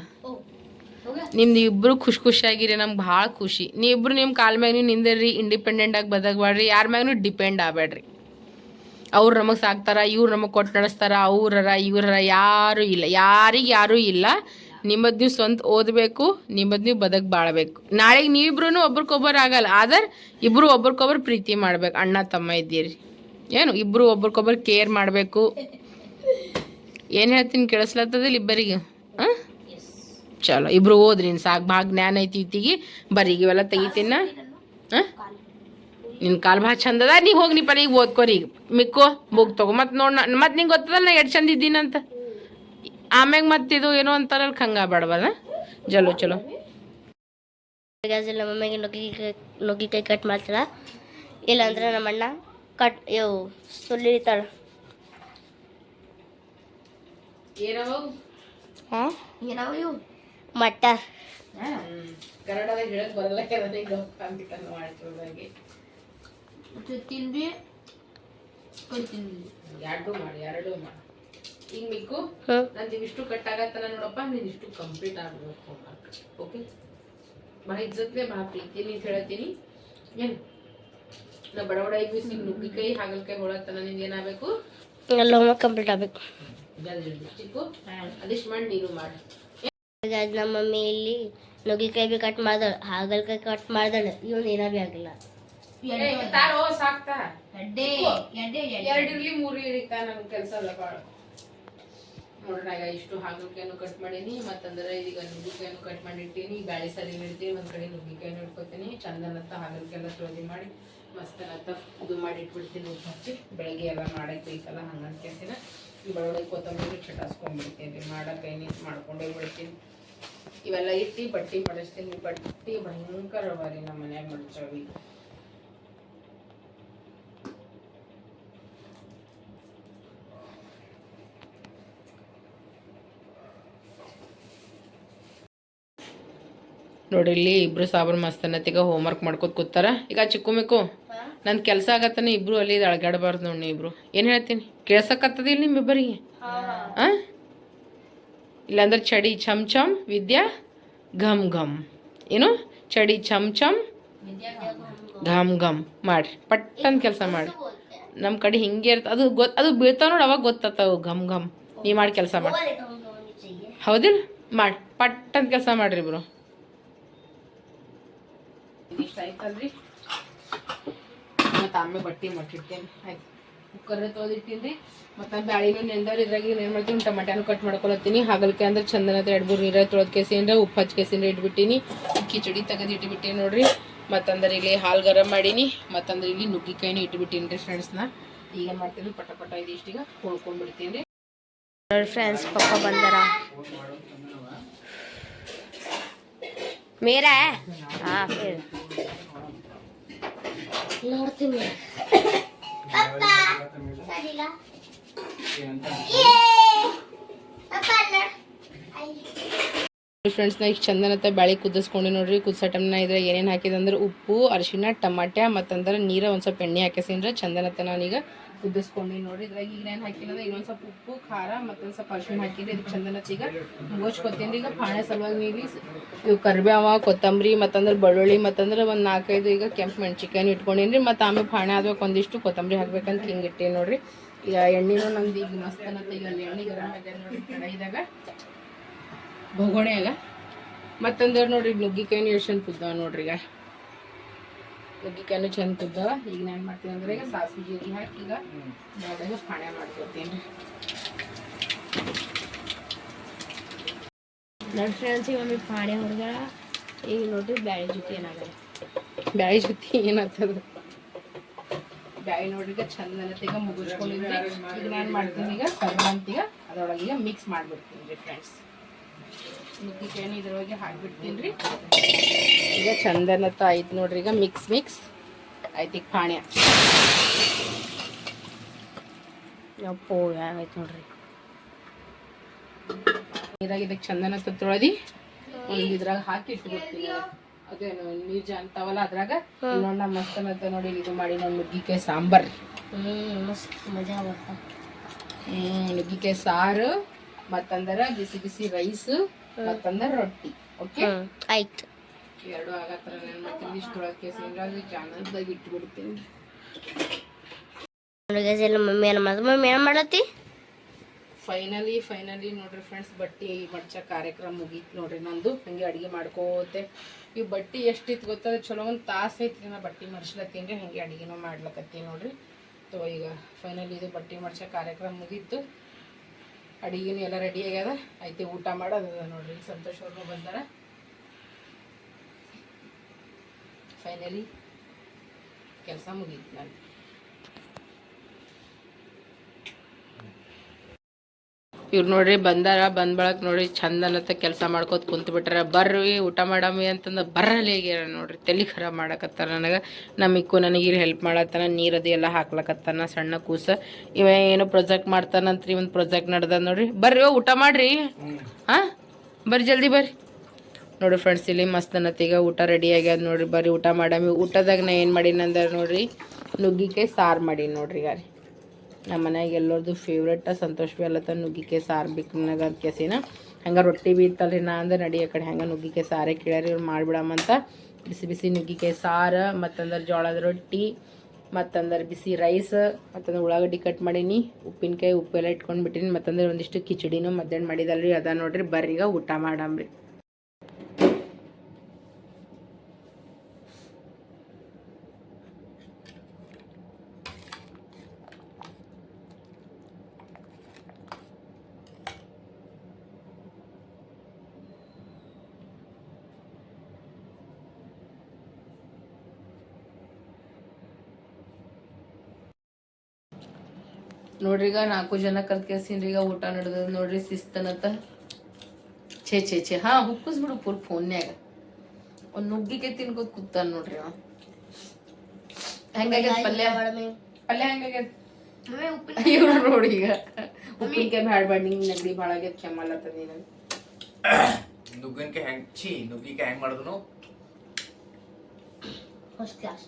ನಿಮ್ದು ಇಬ್ರು ಖುಷಿ ಖುಷಿಯಾಗಿರಿ ನಮ್ಗೆ ಭಾಳ ಖುಷಿ. ನೀವಿಬ್ರು ನಿಮ್ಮ ಕಾಲ ಮ್ಯಾಗ ನೀವು ನಿಂದಿರ್ರಿ ಇಂಡಿಪೆಂಡೆಂಟ್ ಆಗಿ ಬದಕ್ಬೇಡ್ರಿ, ಯಾರ ಮ್ಯಾಗೂ ಡಿಪೆಂಡ್ ಆಗಬೇಡ್ರಿ ಅವ್ರು ನಮಗೆ ಸಾಕ್ತಾರ, ಇವ್ರು ನಮಗೆ ಕೊಟ್ಟು ನಡೆಸ್ತಾರ, ಅವ್ರರ, ಇವ್ರರ ಯಾರೂ ಇಲ್ಲ. ಯಾರಿಗೆ ಯಾರೂ ಇಲ್ಲ. ನಿಮ್ಮದು ನೀವು ಸ್ವಂತ ಓದಬೇಕು ನಿಮ್ಮದು ನೀವು ಬದಕ್ ಬಾಳ್ಬೇಕು. ನಾಳೆಗೆ ನೀವಿಬ್ರು ಒಬ್ರಿಗೊಬ್ಬರು ಆಗಲ್ಲ, ಆದ್ರೆ ಇಬ್ಬರು ಒಬ್ರಿಗೊಬ್ರು ಪ್ರೀತಿ ಮಾಡ್ಬೇಕು. ಅಣ್ಣ, ತಮ್ಮ ಇದ್ದೀರಿ. ಏನು ಇಬ್ಬರು ಒಬ್ರಿಗೊಬ್ರು ಕೇರ್ ಮಾಡಬೇಕು. ಏನು ಹೇಳ್ತೀನಿ ಕೇಳಿಸ್ಲತ್ತದಿಲ್ಲ ಇಬ್ಬರಿಗೆ? ಹಾಂ? ಚಲೋ. ಇಬ್ರು ಓದ್ರಿ ನೀನು ಸಾಕು. ಭಾಳ ಜ್ಞಾನ ಐತಿ ಇತ್ತಿಗೆ ಬರ್ರಿ ಈಗ ಇವೆಲ್ಲ ತೆಗಿತೀನ. ಹಾಂ ನಿನ್ನ ಕಾಲು ಭಾಳ ಚಂದ ಅದ. ನೀ ಹೋಗಿ ನೀ ಪರಿ ಈಗ ಓದ್ಕೋರಿ. ಈಗ ಮಿಕ್ಕೋ ಬುಕ್ ತಗೋ. ಮತ್ತೆ ನೋಡ್ ಮತ್ತೆ ನಿಂಗೆ ಗೊತ್ತದಲ್ಲ ನಾ ಎಷ್ಟು ಚಂದ ಇದ್ದೀನಂತ ಆಮ್ಯಾಗ ಮತ್ತೆ ಇದು ಏನೋ ಅಂತಾರಲ್ಲ ಹಂಗ ಬೇಡವಲ್ಲ. ಚಲೋ ಚಲೋ. ನಮ್ಮ ಮಮ್ಮಿಗೆ ನುಗ್ಗಿಕಾಯಿ ನುಗ್ಗಿಕಾಯಿ ಕಟ್ ಮಾಡ್ತಾಳ. ಇಲ್ಲಾಂದ್ರೆ ನಮ್ಮ ಅಣ್ಣ ಕಟ್ ಇವು? ಸುಲಿತಾಳ ಹಾಂ ಏನವ ಇವು? ಮಟರ್. ಕನ್ನಡದಾಗ ಹೇಳಕ್ ಬರಲ್ಲ ಈಗ ಮಾಡ್ತಿರೋದಾಗಿ ತಿಂದ್ವಿ ಕೊಡ್ತೀನಿ ಎರಡು ಮಾಡಿ ಎರಡು ಮಾಡಿ. ಈಗ ಮಿಕ್ಕು ನಂದು ಇವಿಷ್ಟು ಕಟ್ ಆಗತ್ತಲ್ಲ ನೋಡಪ್ಪ ನೀನು ಇಷ್ಟು ಕಂಪ್ಲೀಟ್ ಆಗಬೇಕು ಓಕೆ ಭಾಳ ಇಜ್ಜತ್ಲೆ ಭಾಳ ಪ್ರೀತಿ ನಿಂತ ಹೇಳ್ತೀನಿ ಏನು? ನಾ ಬಡ ಬಡ ಈಗ ಈಗ ನುಗ್ಗಿಕಾಯಿ ಹಾಗಲಕಾಯಿ ಹೊಳತ್ತನ ನಿಂದು ಏನಾಗಬೇಕು ಎಲ್ಲ ಕಂಪ್ಲೀಟ್ ಆಗಬೇಕು. ಅದಿಷ್ಟು ಮಾಡಿ ನೀನು ಮಾಡಿ. ನಮ್ಮ ಮಮ್ಮಿ ಇಲ್ಲಿ ನುಗ್ಗಿಕಾಯಿ ಬಿ ಕಟ್ ಮಾಡ್ದಳು ಹಾಗಲಕಾಯಿ ಕಟ್ ಮಾಡ್ದಳು ಇವನು ಏನೋ ಬಿ ಆಗಿಲ್ಲ ತಾರೋ ಸಾಕ್ತಾ. ಎಡ್ಡೆ ಎಡ್ಡೆ ಎರಡು ಇರ್ಲಿ ಮೂರು ಇರಿತಾ ನನ್ ಕೆಲಸ ಅಲ್ಲ ಭಾಳ ನೋಡ್ರಾಗ ಇಷ್ಟು ಹಾಗಲಕಾಯನ್ನು ಕಟ್ ಮಾಡೀನಿ ಮತ್ತಂದ್ರೆ ಈಗ ನುಗ್ಗಿಕಾಯನ್ನು ಕಟ್ ಮಾಡಿ ಇಟ್ಟೀನಿ ಬ್ಯಾಳಿ ಸರಿ ಇಡ್ತೀನಿ ಒಂದ್ ಕಡೆ ನುಗ್ಗಿಕಾಯನ್ನು ಇಟ್ಕೊತೀನಿ ಚಂದನತ್ತ ಹಾಗಲಕಾಯಿ ಎಲ್ಲ ತೊಳೆದಿ ಮಾಡಿ ಮಸ್ತನತ್ತ ಇದು ಮಾಡಿ ಇಟ್ಬಿಡ್ತೀನಿ ಉಪ್ಪು ಹಚ್ಚಿ ಬೆಳಗ್ಗೆ ಎಲ್ಲ ಮಾಡಕ್ಕೆ ಬೇಕಲ್ಲ ಹಂಗಂತ ಕೇಳ್ತೀನಿ. ಬೆಳಗ್ಗೆ ಕೊತ್ತಂಬರಿ ಚಟಾಸ್ಕೊಂಡ್ಬಿಡ್ತೀನಿ ಮಾಡಕ್ಕೆ ಏನಿತ್ತು ಮಾಡ್ಕೊಂಡೇ ಬಿಡ್ತೀನಿ. ಇವೆಲ್ಲ ಇಟ್ಟು ಬಟ್ಟೆ ಮಡಚ್ತೀನಿ ಬಟ್ಟೆ ಭಯಂಕರ ಅವ ರೀ ನಮ್ಮ ಮನ್ಯಾಗ ಮಡ್ಚಾವಿ ನೋಡಿ ಇಲ್ಲಿ ಇಬ್ರು ಸಾಬ್ರ ಮಸ್ತನತಿಗ ಹೋಮ್ವರ್ಕ್ ಮಾಡ್ಕೋತ ಕೂತಾರ. ಈಗ ಚಿಕ್ಕು ಮಿಕ್ಕು ನನ್ನ ಕೆಲಸ ಆಗತ್ತಾನೆ ಇಬ್ರು ಅಲ್ಲಿ ಅಳಗಾಡಬಾರ್ದು ನೋಡಿ ಇಬ್ರು. ಏನು ಹೇಳ್ತೀನಿ? ಕೇಳ್ಸಕತ್ತದಿಲ್ಲ ನಿಮ್ಮಿಬ್ಬರಿಗೆ? ಆ? ಇಲ್ಲಾಂದ್ರೆ ಚಡಿ ಚಮ್ ಚಮ್ ವಿದ್ಯಾ ಘಮ್ ಘಮ್. ಏನು? ಚಡಿ ಚಮ್ ಚಮ್ ಘಮ್ ಘಮ್. ಮಾಡ್ರಿ. ಪಟ್ಟನ್ ಕೆಲಸ ಮಾಡಿ ನಮ್ಮ ಕಡೆ ಹಿಂಗೆ ಇರ್ತ ಅದು ಗೊತ್ತು ಅದು ಬೀಳ್ತಾವ ನೋಡಿ, ಅವಾಗ ಗೊತ್ತಾವು ಘಮ್ ಘಮ್. ನೀ ಮಾಡಿ ಕೆಲಸ ಮಾಡಿ. ಹೌದಿಲ್ಲ ಮಾಡಿ. ಪಟ್ಟಂತ ಕೆಲಸ ಮಾಡ್ರಿ ಇಬ್ರು. ಇಷ್ಟ ಆಯ್ತಲ್ರಿ? ಮತ್ತು ಆಮೇಲೆ ಬಟ್ಟೆ ಮಟ್ಟಿರ್ತೇನೆ ಆಯ್ತು. ಕುಕ್ಕರ್ ತೊಳೆದಿಟ್ಟಿನಿ ಮತ್ತು ಬ್ಯಾಳಿನೂ ನೆಂದವ್ರು ಇದ್ರಾಗ ಏನು ಮಾಡ್ತೀನಿ ಟಮಾಟ್ಯಾನು ಕಟ್ ಮಾಡ್ಕೊಳತ್ತೀನಿ. ಹಾಗಲ್ಕಾಯಿ ಅಂದ್ರೆ ಚಂದನ ಎರಡು ಮೂರು ನೀರ ತೊಳೆದ ಕೇಸಿಂದ ಉಪ್ಪು ಹಚ್ಚಿ ಕೇಸಿಂದ ಇಟ್ಬಿಟ್ಟಿನಿ. ಕಿಚಡಿ ತೆಗೆದು ಇಟ್ಬಿಟ್ಟಿನಿ ನೋಡ್ರಿ. ಮತ್ತಂದ್ರೆ ಇಲ್ಲಿ ಹಾಲು ಗರಂ ಮಾಡೀನಿ. ಮತ್ತಂದ್ರೆ ಇಲ್ಲಿ ನುಗ್ಗಿಕಾಯಿನೂ ಇಟ್ಬಿಟ್ಟಿನಿ ರೀ ಫ್ರೆಂಡ್ಸ್ನ ಈಗ ಏನು ಮಾಡ್ತೀನಿ ಪಟ ಪಟ ಇದಿಷ್ಟೀಗ ಹೊಳ್ಕೊಂಡ್ಬಿಡ್ತೀನಿ ರೀ. ಫ್ರೆಂಡ್ಸ್ ಪಪ್ಪ ಬಂದಾರ. ಮೇರಾ? ಹಾ ಫ್ರೆಂಡ್ಸ್ ನೋಡ್ತೀನಿ ಫ್ರೆಂಡ್ಸ್ ನಾ ಈಗ ಚಂದನತ್ತ ಬ್ಯಾಳಿ ಕುದಿಸ್ಕೊಂಡು ನೋಡ್ರಿ. ಕುದಿಸೋ ಟೈಮ್ನ ಇದ್ರೆ ಏನೇನು ಹಾಕಿದೆ ಅಂದ್ರೆ ಉಪ್ಪು ಅರಿಶಿನ ಟಮಾಟ್ಯ ಮತ್ತಂದ್ರೆ ನೀರ ಒಂದು ಸ್ವಲ್ಪ ಎಣ್ಣೆ ಹಾಕಿಸಿದ್ರೆ ಚಂದನತ್ತ ನಾನೀಗ ಕುದಿಸ್ಕೊಂಡು ನೋಡ್ರಿ ಇದ್ರಾಗ ಈಗ ಏನು ಹಾಕಿನಂದ್ರೆ ಇನ್ನೊಂದು ಸ್ವಲ್ಪ ಉಪ್ಪು, ಖಾರ ಮತ್ತೊಂದು ಸ್ವಲ್ಪ ಅರಿಶಿನ ಹಾಕಿದ್ರೆ ಇದು ಚಂದನ ಈಗ ಮುಗೋಚ್ಕೊತೀನಿ ಈಗ ಪಾಣೆ ಸಲುವಾಗಿ ಇಲ್ಲಿ ಇವು ಕರಿಬೇವ, ಕೊತ್ತಂಬರಿ ಮತ್ತಂದ್ರೆ ಬೆಳ್ಳುಳ್ಳಿ ಮತ್ತಂದ್ರೆ ಒಂದು ನಾಲ್ಕೈದು ಈಗ ಕೆಂಪು ಮೆಣಸಿಕಾಯಿ ಇಟ್ಕೊಂಡೀನಿ ರೀ ಮತ್ತು ಆಮೇಲೆ ಪಾಣೆ ಆದ್ಬೇಕು ಒಂದಿಷ್ಟು ಕೊತ್ತಂಬರಿ ಹಾಕ್ಬೇಕಂತ ಹಿಂಗೆ ಇಟ್ಟೀನಿ ನೋಡ್ರಿ. ಈಗ ಎಣ್ಣೆನೂ ನಂದು ಈಗ ಮಸ್ತ್ ಅನ್ನತ್ತೆ ಈಗ ಅಲ್ಲಿ ಎಣ್ಣೆ ಗರಂ ಇದಾಗ ನೋಡ್ರಿ ಕಡಾಯಿದಾಗ ಭಗೋಣ್ಯಾಗ ಮತ್ತಂದ್ರೆ ನೋಡ್ರಿ? ನುಗ್ಗಿಕಾಯಿನೂ ಎಷ್ಟು ಕುದ್ದಾವ ನೋಡ್ರಿ ಈಗ. ನುಗ್ಗಿಕಾಯಿನೂ ಚಂದ ಕುದ್ದಾವ ಈಗ ನಾನು ಏನು ಮಾಡ್ತೀನಿ ಅಂದ್ರೆ ಈಗ ಸಾಸಿವೆ ಜೀರಿಗೆ ಹಾಕಿ ಈಗ ಮಾಡಿದಾಗ ಪಾಣ್ಯ ಮಾಡ್ಕೊತೀನಿ ನೋಡಿ ಫ್ರೆಂಡ್ಸ್ ಈಗ ಮಮ್ಮಿ ಪಾಣಿ ಹುಡುಗ ಈಗ ನೋಡ್ರಿ ಬ್ಯಾಳಿ ಜೊತೆ ಏನಾಗಲ್ಲ ಬ್ಯಾಳಿ ಜೊತೆ ಏನಾಗ್ತದ? ಬ್ಯಾಳಿ ನೋಡ್ರಿ ಈಗ ಚಂದ ಈಗ ಮುಗಿಸ್ಕೊಂಡಿದ್ದೆ. ಈಗ ನಾನು ಮಾಡ್ತೀನಿ ಈಗ ಸರ್ವಂತೀಗ ಅದ್ರೊಳಗೆ ಈಗ ಮಿಕ್ಸ್ ಮಾಡಿಬಿಡ್ತೀನಿ ರೀ ಫ್ರೆಂಡ್ಸ್ ನುಗ್ಗಿಕಾಯಿನ ಇದ್ರೊಳಗೆ ಹಾಕ್ಬಿಡ್ತೀನಿ ರೀ. ಈಗ ಚಂದನತ್ತ ಆಯ್ತು ನೋಡ್ರಿ ಈಗ ಮಿಕ್ಸ್ ಮಿಕ್ಸ್ ಆಯ್ತು ಈಗ ಪಾಣ್ಯ. ಅಪ್ಪೋ ಆಯ್ತು ನೋಡ್ರಿ. ನೀರಾಗ ಇದಕ್ಕೆ ಚಂದನ ತೊಳದಿ ಒಂದು ಇದ್ರಾಗ ಹಾಕಿ ಇಟ್ಬಿಡ್ತೀನಿ ಅದೇನು ನೀರ್ ಅಂತಾವಲ್ಲ ಅದ್ರಾಗ? ನೋಡ ಮಸ್ತ್ ಮತ್ತ ನೋಡಿ ಇದು ಮಾಡಿ ನಾವು ನುಗ್ಗಿಕಾಯಿ ಸಾಂಬಾರ್. ಹ್ಞೂ ಮಸ್ತ್ ಮಜಾ ಬರ್ತಾ. ಹ್ಮ್ ನುಗ್ಗಿಕಾಯಿ ಸಾರು ಮತ್ತಂದ್ರೆ ಬಿಸಿ ಬಿಸಿ ರೈಸ್ ಮತ್ತಂದ್ರ ರೊಟ್ಟಿ ಓಕೆ? ಆಯ್ತು. ಎರಡು ಆಗತ್ತರ ನಾನು ಮತ್ತೆ ಇಷ್ಟೊಳಗೆ ಕೇಸಿಂದ ಜಾನದಾಗ ಇಟ್ಬಿಡ್ತೀನಿ. ಎಲ್ಲ ಮಮ್ಮಿ ಏನ ಮಾಡೋದು? ಮಮ್ಮಿ ಏನು ಮಾಡತ್ತಿ? ಫೈನಲಿ ಫೈನಲಿ ನೋಡ್ರಿ ಫ್ರೆಂಡ್ಸ್ ಬಟ್ಟೆ ಮಡ್ಚ ಕಾರ್ಯಕ್ರಮ ಮುಗೀತು ನೋಡ್ರಿ ನಂದು. ಹಂಗೆ ಅಡುಗೆ ಮಾಡ್ಕೋತೆ. ಈ ಬಟ್ಟೆ ಎಷ್ಟಿತ್ತು ಗೊತ್ತದ ಚಲೋ ಒಂದು ತಾಸು ಐತ್ರಿ ನಾ ಬಟ್ಟೆ ಮಡ್ಸ್ಲತ್ತೀನಿ ಹಂಗೆ ಅಡುಗೆನೂ ಮಾಡ್ಲಕತ್ತೀನಿ ನೋಡ್ರಿ. ಸೊ ಈಗ ಫೈನಲಿ ಇದು ಬಟ್ಟೆ ಮಡ್ಚ ಕಾರ್ಯಕ್ರಮ ಮುಗೀತು. ಅಡುಗೆನೂ ಎಲ್ಲ ರೆಡಿ ಆಗ್ಯದ. ಐತಿ ಊಟ ಮಾಡೋದು ನೋಡ್ರಿ, ಸಂತೋಷ ಅವ್ರನ್ನೂ ಬಂದಾರ. ಫೈನಲಿ ಕೆಲಸ ಮುಗೀತು ನಾನು ಇವ್ರು ನೋಡ್ರಿ ಬಂದಾರ, ಬಂದ್ ಬಳಕ್ ನೋಡ್ರಿ ಚಂದ ಅನ್ನತ್ತ ಕೆಲಸ ಮಾಡ್ಕೋತ ಕುಂತ ಬಿಟ್ಟಾರ ಬರ್ರಿ, ಊಟ ಮಾಡಮ್ಮಿ ಅಂತಂದ ಬರ್ರಲ್ಲಿ ಈಗ ನೋಡ್ರಿ, ತಲೆ ಖರಾಬ್ ಮಾಡಕತ್ತಾರ ನನಗೆ. ನಮ್ಮಿಕ್ಕು ನನಗೆ ಹೆಲ್ಪ್ ಮಾಡತ್ತಾನ, ನೀರು ಅದು ಎಲ್ಲ ಹಾಕ್ಲಕತ್ತಾನ, ಸಣ್ಣ ಕೂಸ. ಇವ ಏನೋ ಪ್ರೊಜೆಕ್ಟ್ ಮಾಡ್ತಾನಂತ್ರಿ ಒಂದು ಪ್ರೊಜೆಕ್ಟ್ ನಡ್ದ ನೋಡ್ರಿ. ಬರ್ರಿ ಊಟ ಮಾಡ್ರಿ. ಹಾಂ? ಬರ್ರಿ ಜಲ್ದಿ ಬರ್ರಿ. ನೋಡ್ರಿ ಫ್ರೆಂಡ್ಸ್ ಇಲ್ಲಿ ಮಸ್ತ್ ಅನ್ನತ್ತೀಗ ಊಟ ರೆಡಿ ಆಗ್ಯದ ನೋಡ್ರಿ. ಬರ್ರಿ, ಊಟ ಮಾಡಮ್ಮಿ. ಊಟದಾಗ ನಾ ಏನು ಮಾಡೀನಿ ಅಂದ್ರೆ ನೋಡ್ರಿ. ನುಗ್ಗಿಕಾಯಿ ಸಾರು ಮಾಡೀನಿ ನೋಡ್ರಿ ಈಗ. ರೀ ನಮ್ಮ ಮನ್ಯಾಗ ಎಲ್ಲರದು ಫೇವ್ರೇಟ ಸಂತೋಷ ಬಿ ಅಲ್ಲತ್ತ, ನುಗ್ಗಿಕಾಯಿ ಸಾರು ಬೇಕು ನನಗೆ ಅಂತ ಕೆಸಿನ. ಹಂಗೆ ರೊಟ್ಟಿ ಬಿ ಇತ್ತಲ್ರಿ ನಾ ಅಂದ್ರೆ ನಡಿ ಆ ಕಡೆ ಹಂಗೆ ನುಗ್ಗಿಕಾಯಿ ಸಾರೇ ಕೇಳ್ಯಾರ, ಇವ್ರು ಮಾಡಿಬಿಡಮ್ಮಂತ ಬಿಸಿ ಬಿಸಿ ನುಗ್ಗಿಕಾಯಿ ಸಾರು, ಮತ್ತಂದ್ರೆ ಜೋಳದ ರೊಟ್ಟಿ, ಮತ್ತಂದ್ರೆ ಬಿಸಿ ರೈಸ್ ಮತ್ತಂದ್ರೆ ಉಳ್ಳಾಗಡ್ಡಿ ಕಟ್ ಮಾಡೀನಿ. ಉಪ್ಪಿನಕಾಯಿ ಉಪ್ಪೆಲ್ಲ ಇಟ್ಕೊಂಡು ಬಿಟ್ಟಿನಿ. ಮತ್ತಂದ್ರೆ ಒಂದಿಷ್ಟು ಕಿಚಡಿನೂ ಮಧ್ಯಾಹ್ನ ಮಾಡಿದಲ್ರಿ. ಅದ ನೋಡ್ರಿ, ಬರ್ರೀಗ ಊಟ ಮಾಡಮ್ರಿ. ನೋಡ್ರಿ ಈಗ ನಾಲ್ಕು ಜನ ಕಲ್ತ್ಕೇಸಿನ್ರಿ ಈಗ ಊಟ ನಡೆದ ನೋಡ್ರಿ ಶಿಸ್ತನತ್ತ. ಛೇ ಛೇ ಛೇ. ಹಾ ಹುಕ್ಕಸ್ಬಿಡು ಪೂರ್ ಫೋನ್ಯಾಗ. ಒಂದ್ ನುಗ್ಗಿಗೆ ತಿನ್ಕೋತ ಕೂತಾನ ನೋಡ್ರಿ ಅವ. ಹೆಂಗಾಗ್ಯದ ಪಲ್ಯ? ಪಲ್ಯ ಹೆಂಗಾಗ್ಯದ ಮಮ್ಮಿ ಉಪ್ಪಿನ ಇವ್ರು ನೋಡಿ ಈಗ. ಉಪ್ಪಿನಕಾಯಿ ಬ್ಯಾಡ ಬ್ಯಾಡ ನಿಂಗೆ ನೆಗಡಿ ಭಾಳ ಆಗ್ಯದ ಕೆಮ್ಮಲ್ಲತ್ತದ ನೀನು. ನುಗ್ಗಿನಕಾಯಿ ಹೆಂಗ್ ಛೀ ನುಗ್ಗಿಕಾಯಿ ಹೆಂಗ್ ಮಾಡಿದ್ರು ಫಸ್ಟ್ ಕ್ಲಾಸ್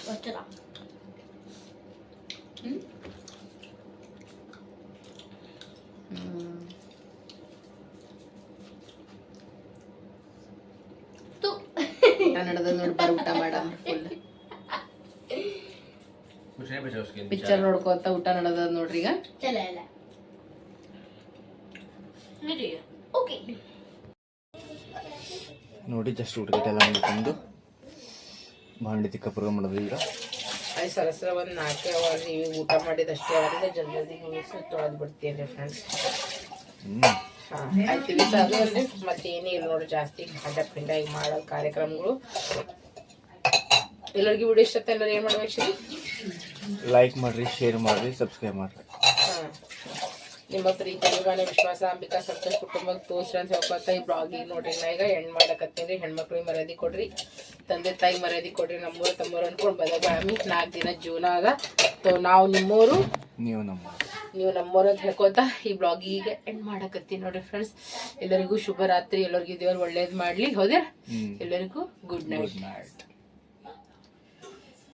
ಫಸ್ಟ್ ಊಟ ಊಟ ಮಾಡಮ್ ಫುಲ್ ಪಿಕ್ಚರ್ ನೋಡ್ಕೋತ ಊಟ ನಡದ ನೋಡ್ರಿ ಈಗ ನೋಡಿ ಜಸ್ಟ್ ಊಟಕ್ಕೆ ಎಲ್ಲ ಮಾಡ್ಕೊಂಡು ಬಾಂಡಿ ತಿಕ್ಕ ಪ್ರೋಗ್ರಾಮ್ ಮಾಡೋದು ಈಗ ಅದು ಸರಸರ ಒಂದು ನಾಲ್ಕೇ ಅವರ್ ಇವಾಗ ಊಟ ಮಾಡಿದಷ್ಟೇ ಅವರಿಂದ ಜಲ್ದಿ ಜಲ್ದಿ ಮುಗಿಸಿ ತೊಳೆದು ಬಿಡ್ತೀನಿ ಫ್ರೆಂಡ್ಸ್ ಹಾಂ, ಆಯ್ತು. ಅಲ್ರಿ ಮತ್ತೆ ಇಲ್ಲ ನೋಡಿ, ಜಾಸ್ತಿ ಗಂಡ ಪಿಂಡ ಈಗ ಮಾಡೋ ಕಾರ್ಯಕ್ರಮಗಳು. ಎಲ್ಲರಿಗೂ ವಿಡಿಯೋ ಇಷ್ಟ ಎಲ್ಲರೂ ಏನು ಮಾಡ್ಬೇಕು ಲೈಕ್ ಮಾಡ್ರಿ ಶೇರ್ ಮಾಡ್ರಿ ಸಬ್ಸ್ಕ್ರೈಬ್ ಮಾಡ್ರಿ. ನಿಮ್ಮ ಪ್ರೀತಿ ಅಭಿಮಾನ ವಿಶ್ವಾಸ ಅಂಬಿಕಾ ಸಂತೋಷ್ ಕುಟುಂಬಕ್ಕೆ ತೋರ್ಸ್ರಿ ಅಂತ ಹೇಳ್ಕೊತ ಈ ಬ್ಲಾಗಿಗೆ ನೋಡ್ರಿ ನಾ ಈಗ ಹೆಣ್ಣು ಮಾಡಕತ್ತೀನಿ ಹೆಣ್ಮಕ್ಳಿಗೆ ಮರ್ಯಾದೆ ಕೊಡ್ರಿ. ತಂದೆ ತಾಯಿ ಮರ್ಯಾದೆ ಕೊಡ್ರಿ. ನಮ್ಮೂರು ತಮ್ಮೂರು ಅಂದ್ಕೊಂಡು ಬದಲಾಮಿ ನಾಲ್ಕು ದಿನ ಜೀವನ ಅದ ತೊ ನಾವು ನಿಮ್ಮೂರು. ನೀವು ನಮ್ಮ ನೀವು ನಮ್ಮೂರು ಅಂತ ಹೇಳ್ಕೊತ ಈ ಬ್ಲಾಗಿಗೆ ಎಂಡ್ ಮಾಡಕತ್ತೀನಿ ನೋಡ್ರಿ ಫ್ರೆಂಡ್ಸ್ ಎಲ್ಲರಿಗೂ ಶುಭರಾತ್ರಿ. ಎಲ್ಲರಿಗೂ ದೇವ್ರು ಒಳ್ಳೇದು ಮಾಡಲಿ. ಹೌದಾ ಎಲ್ಲರಿಗೂ ಗುಡ್ ನೈಟ್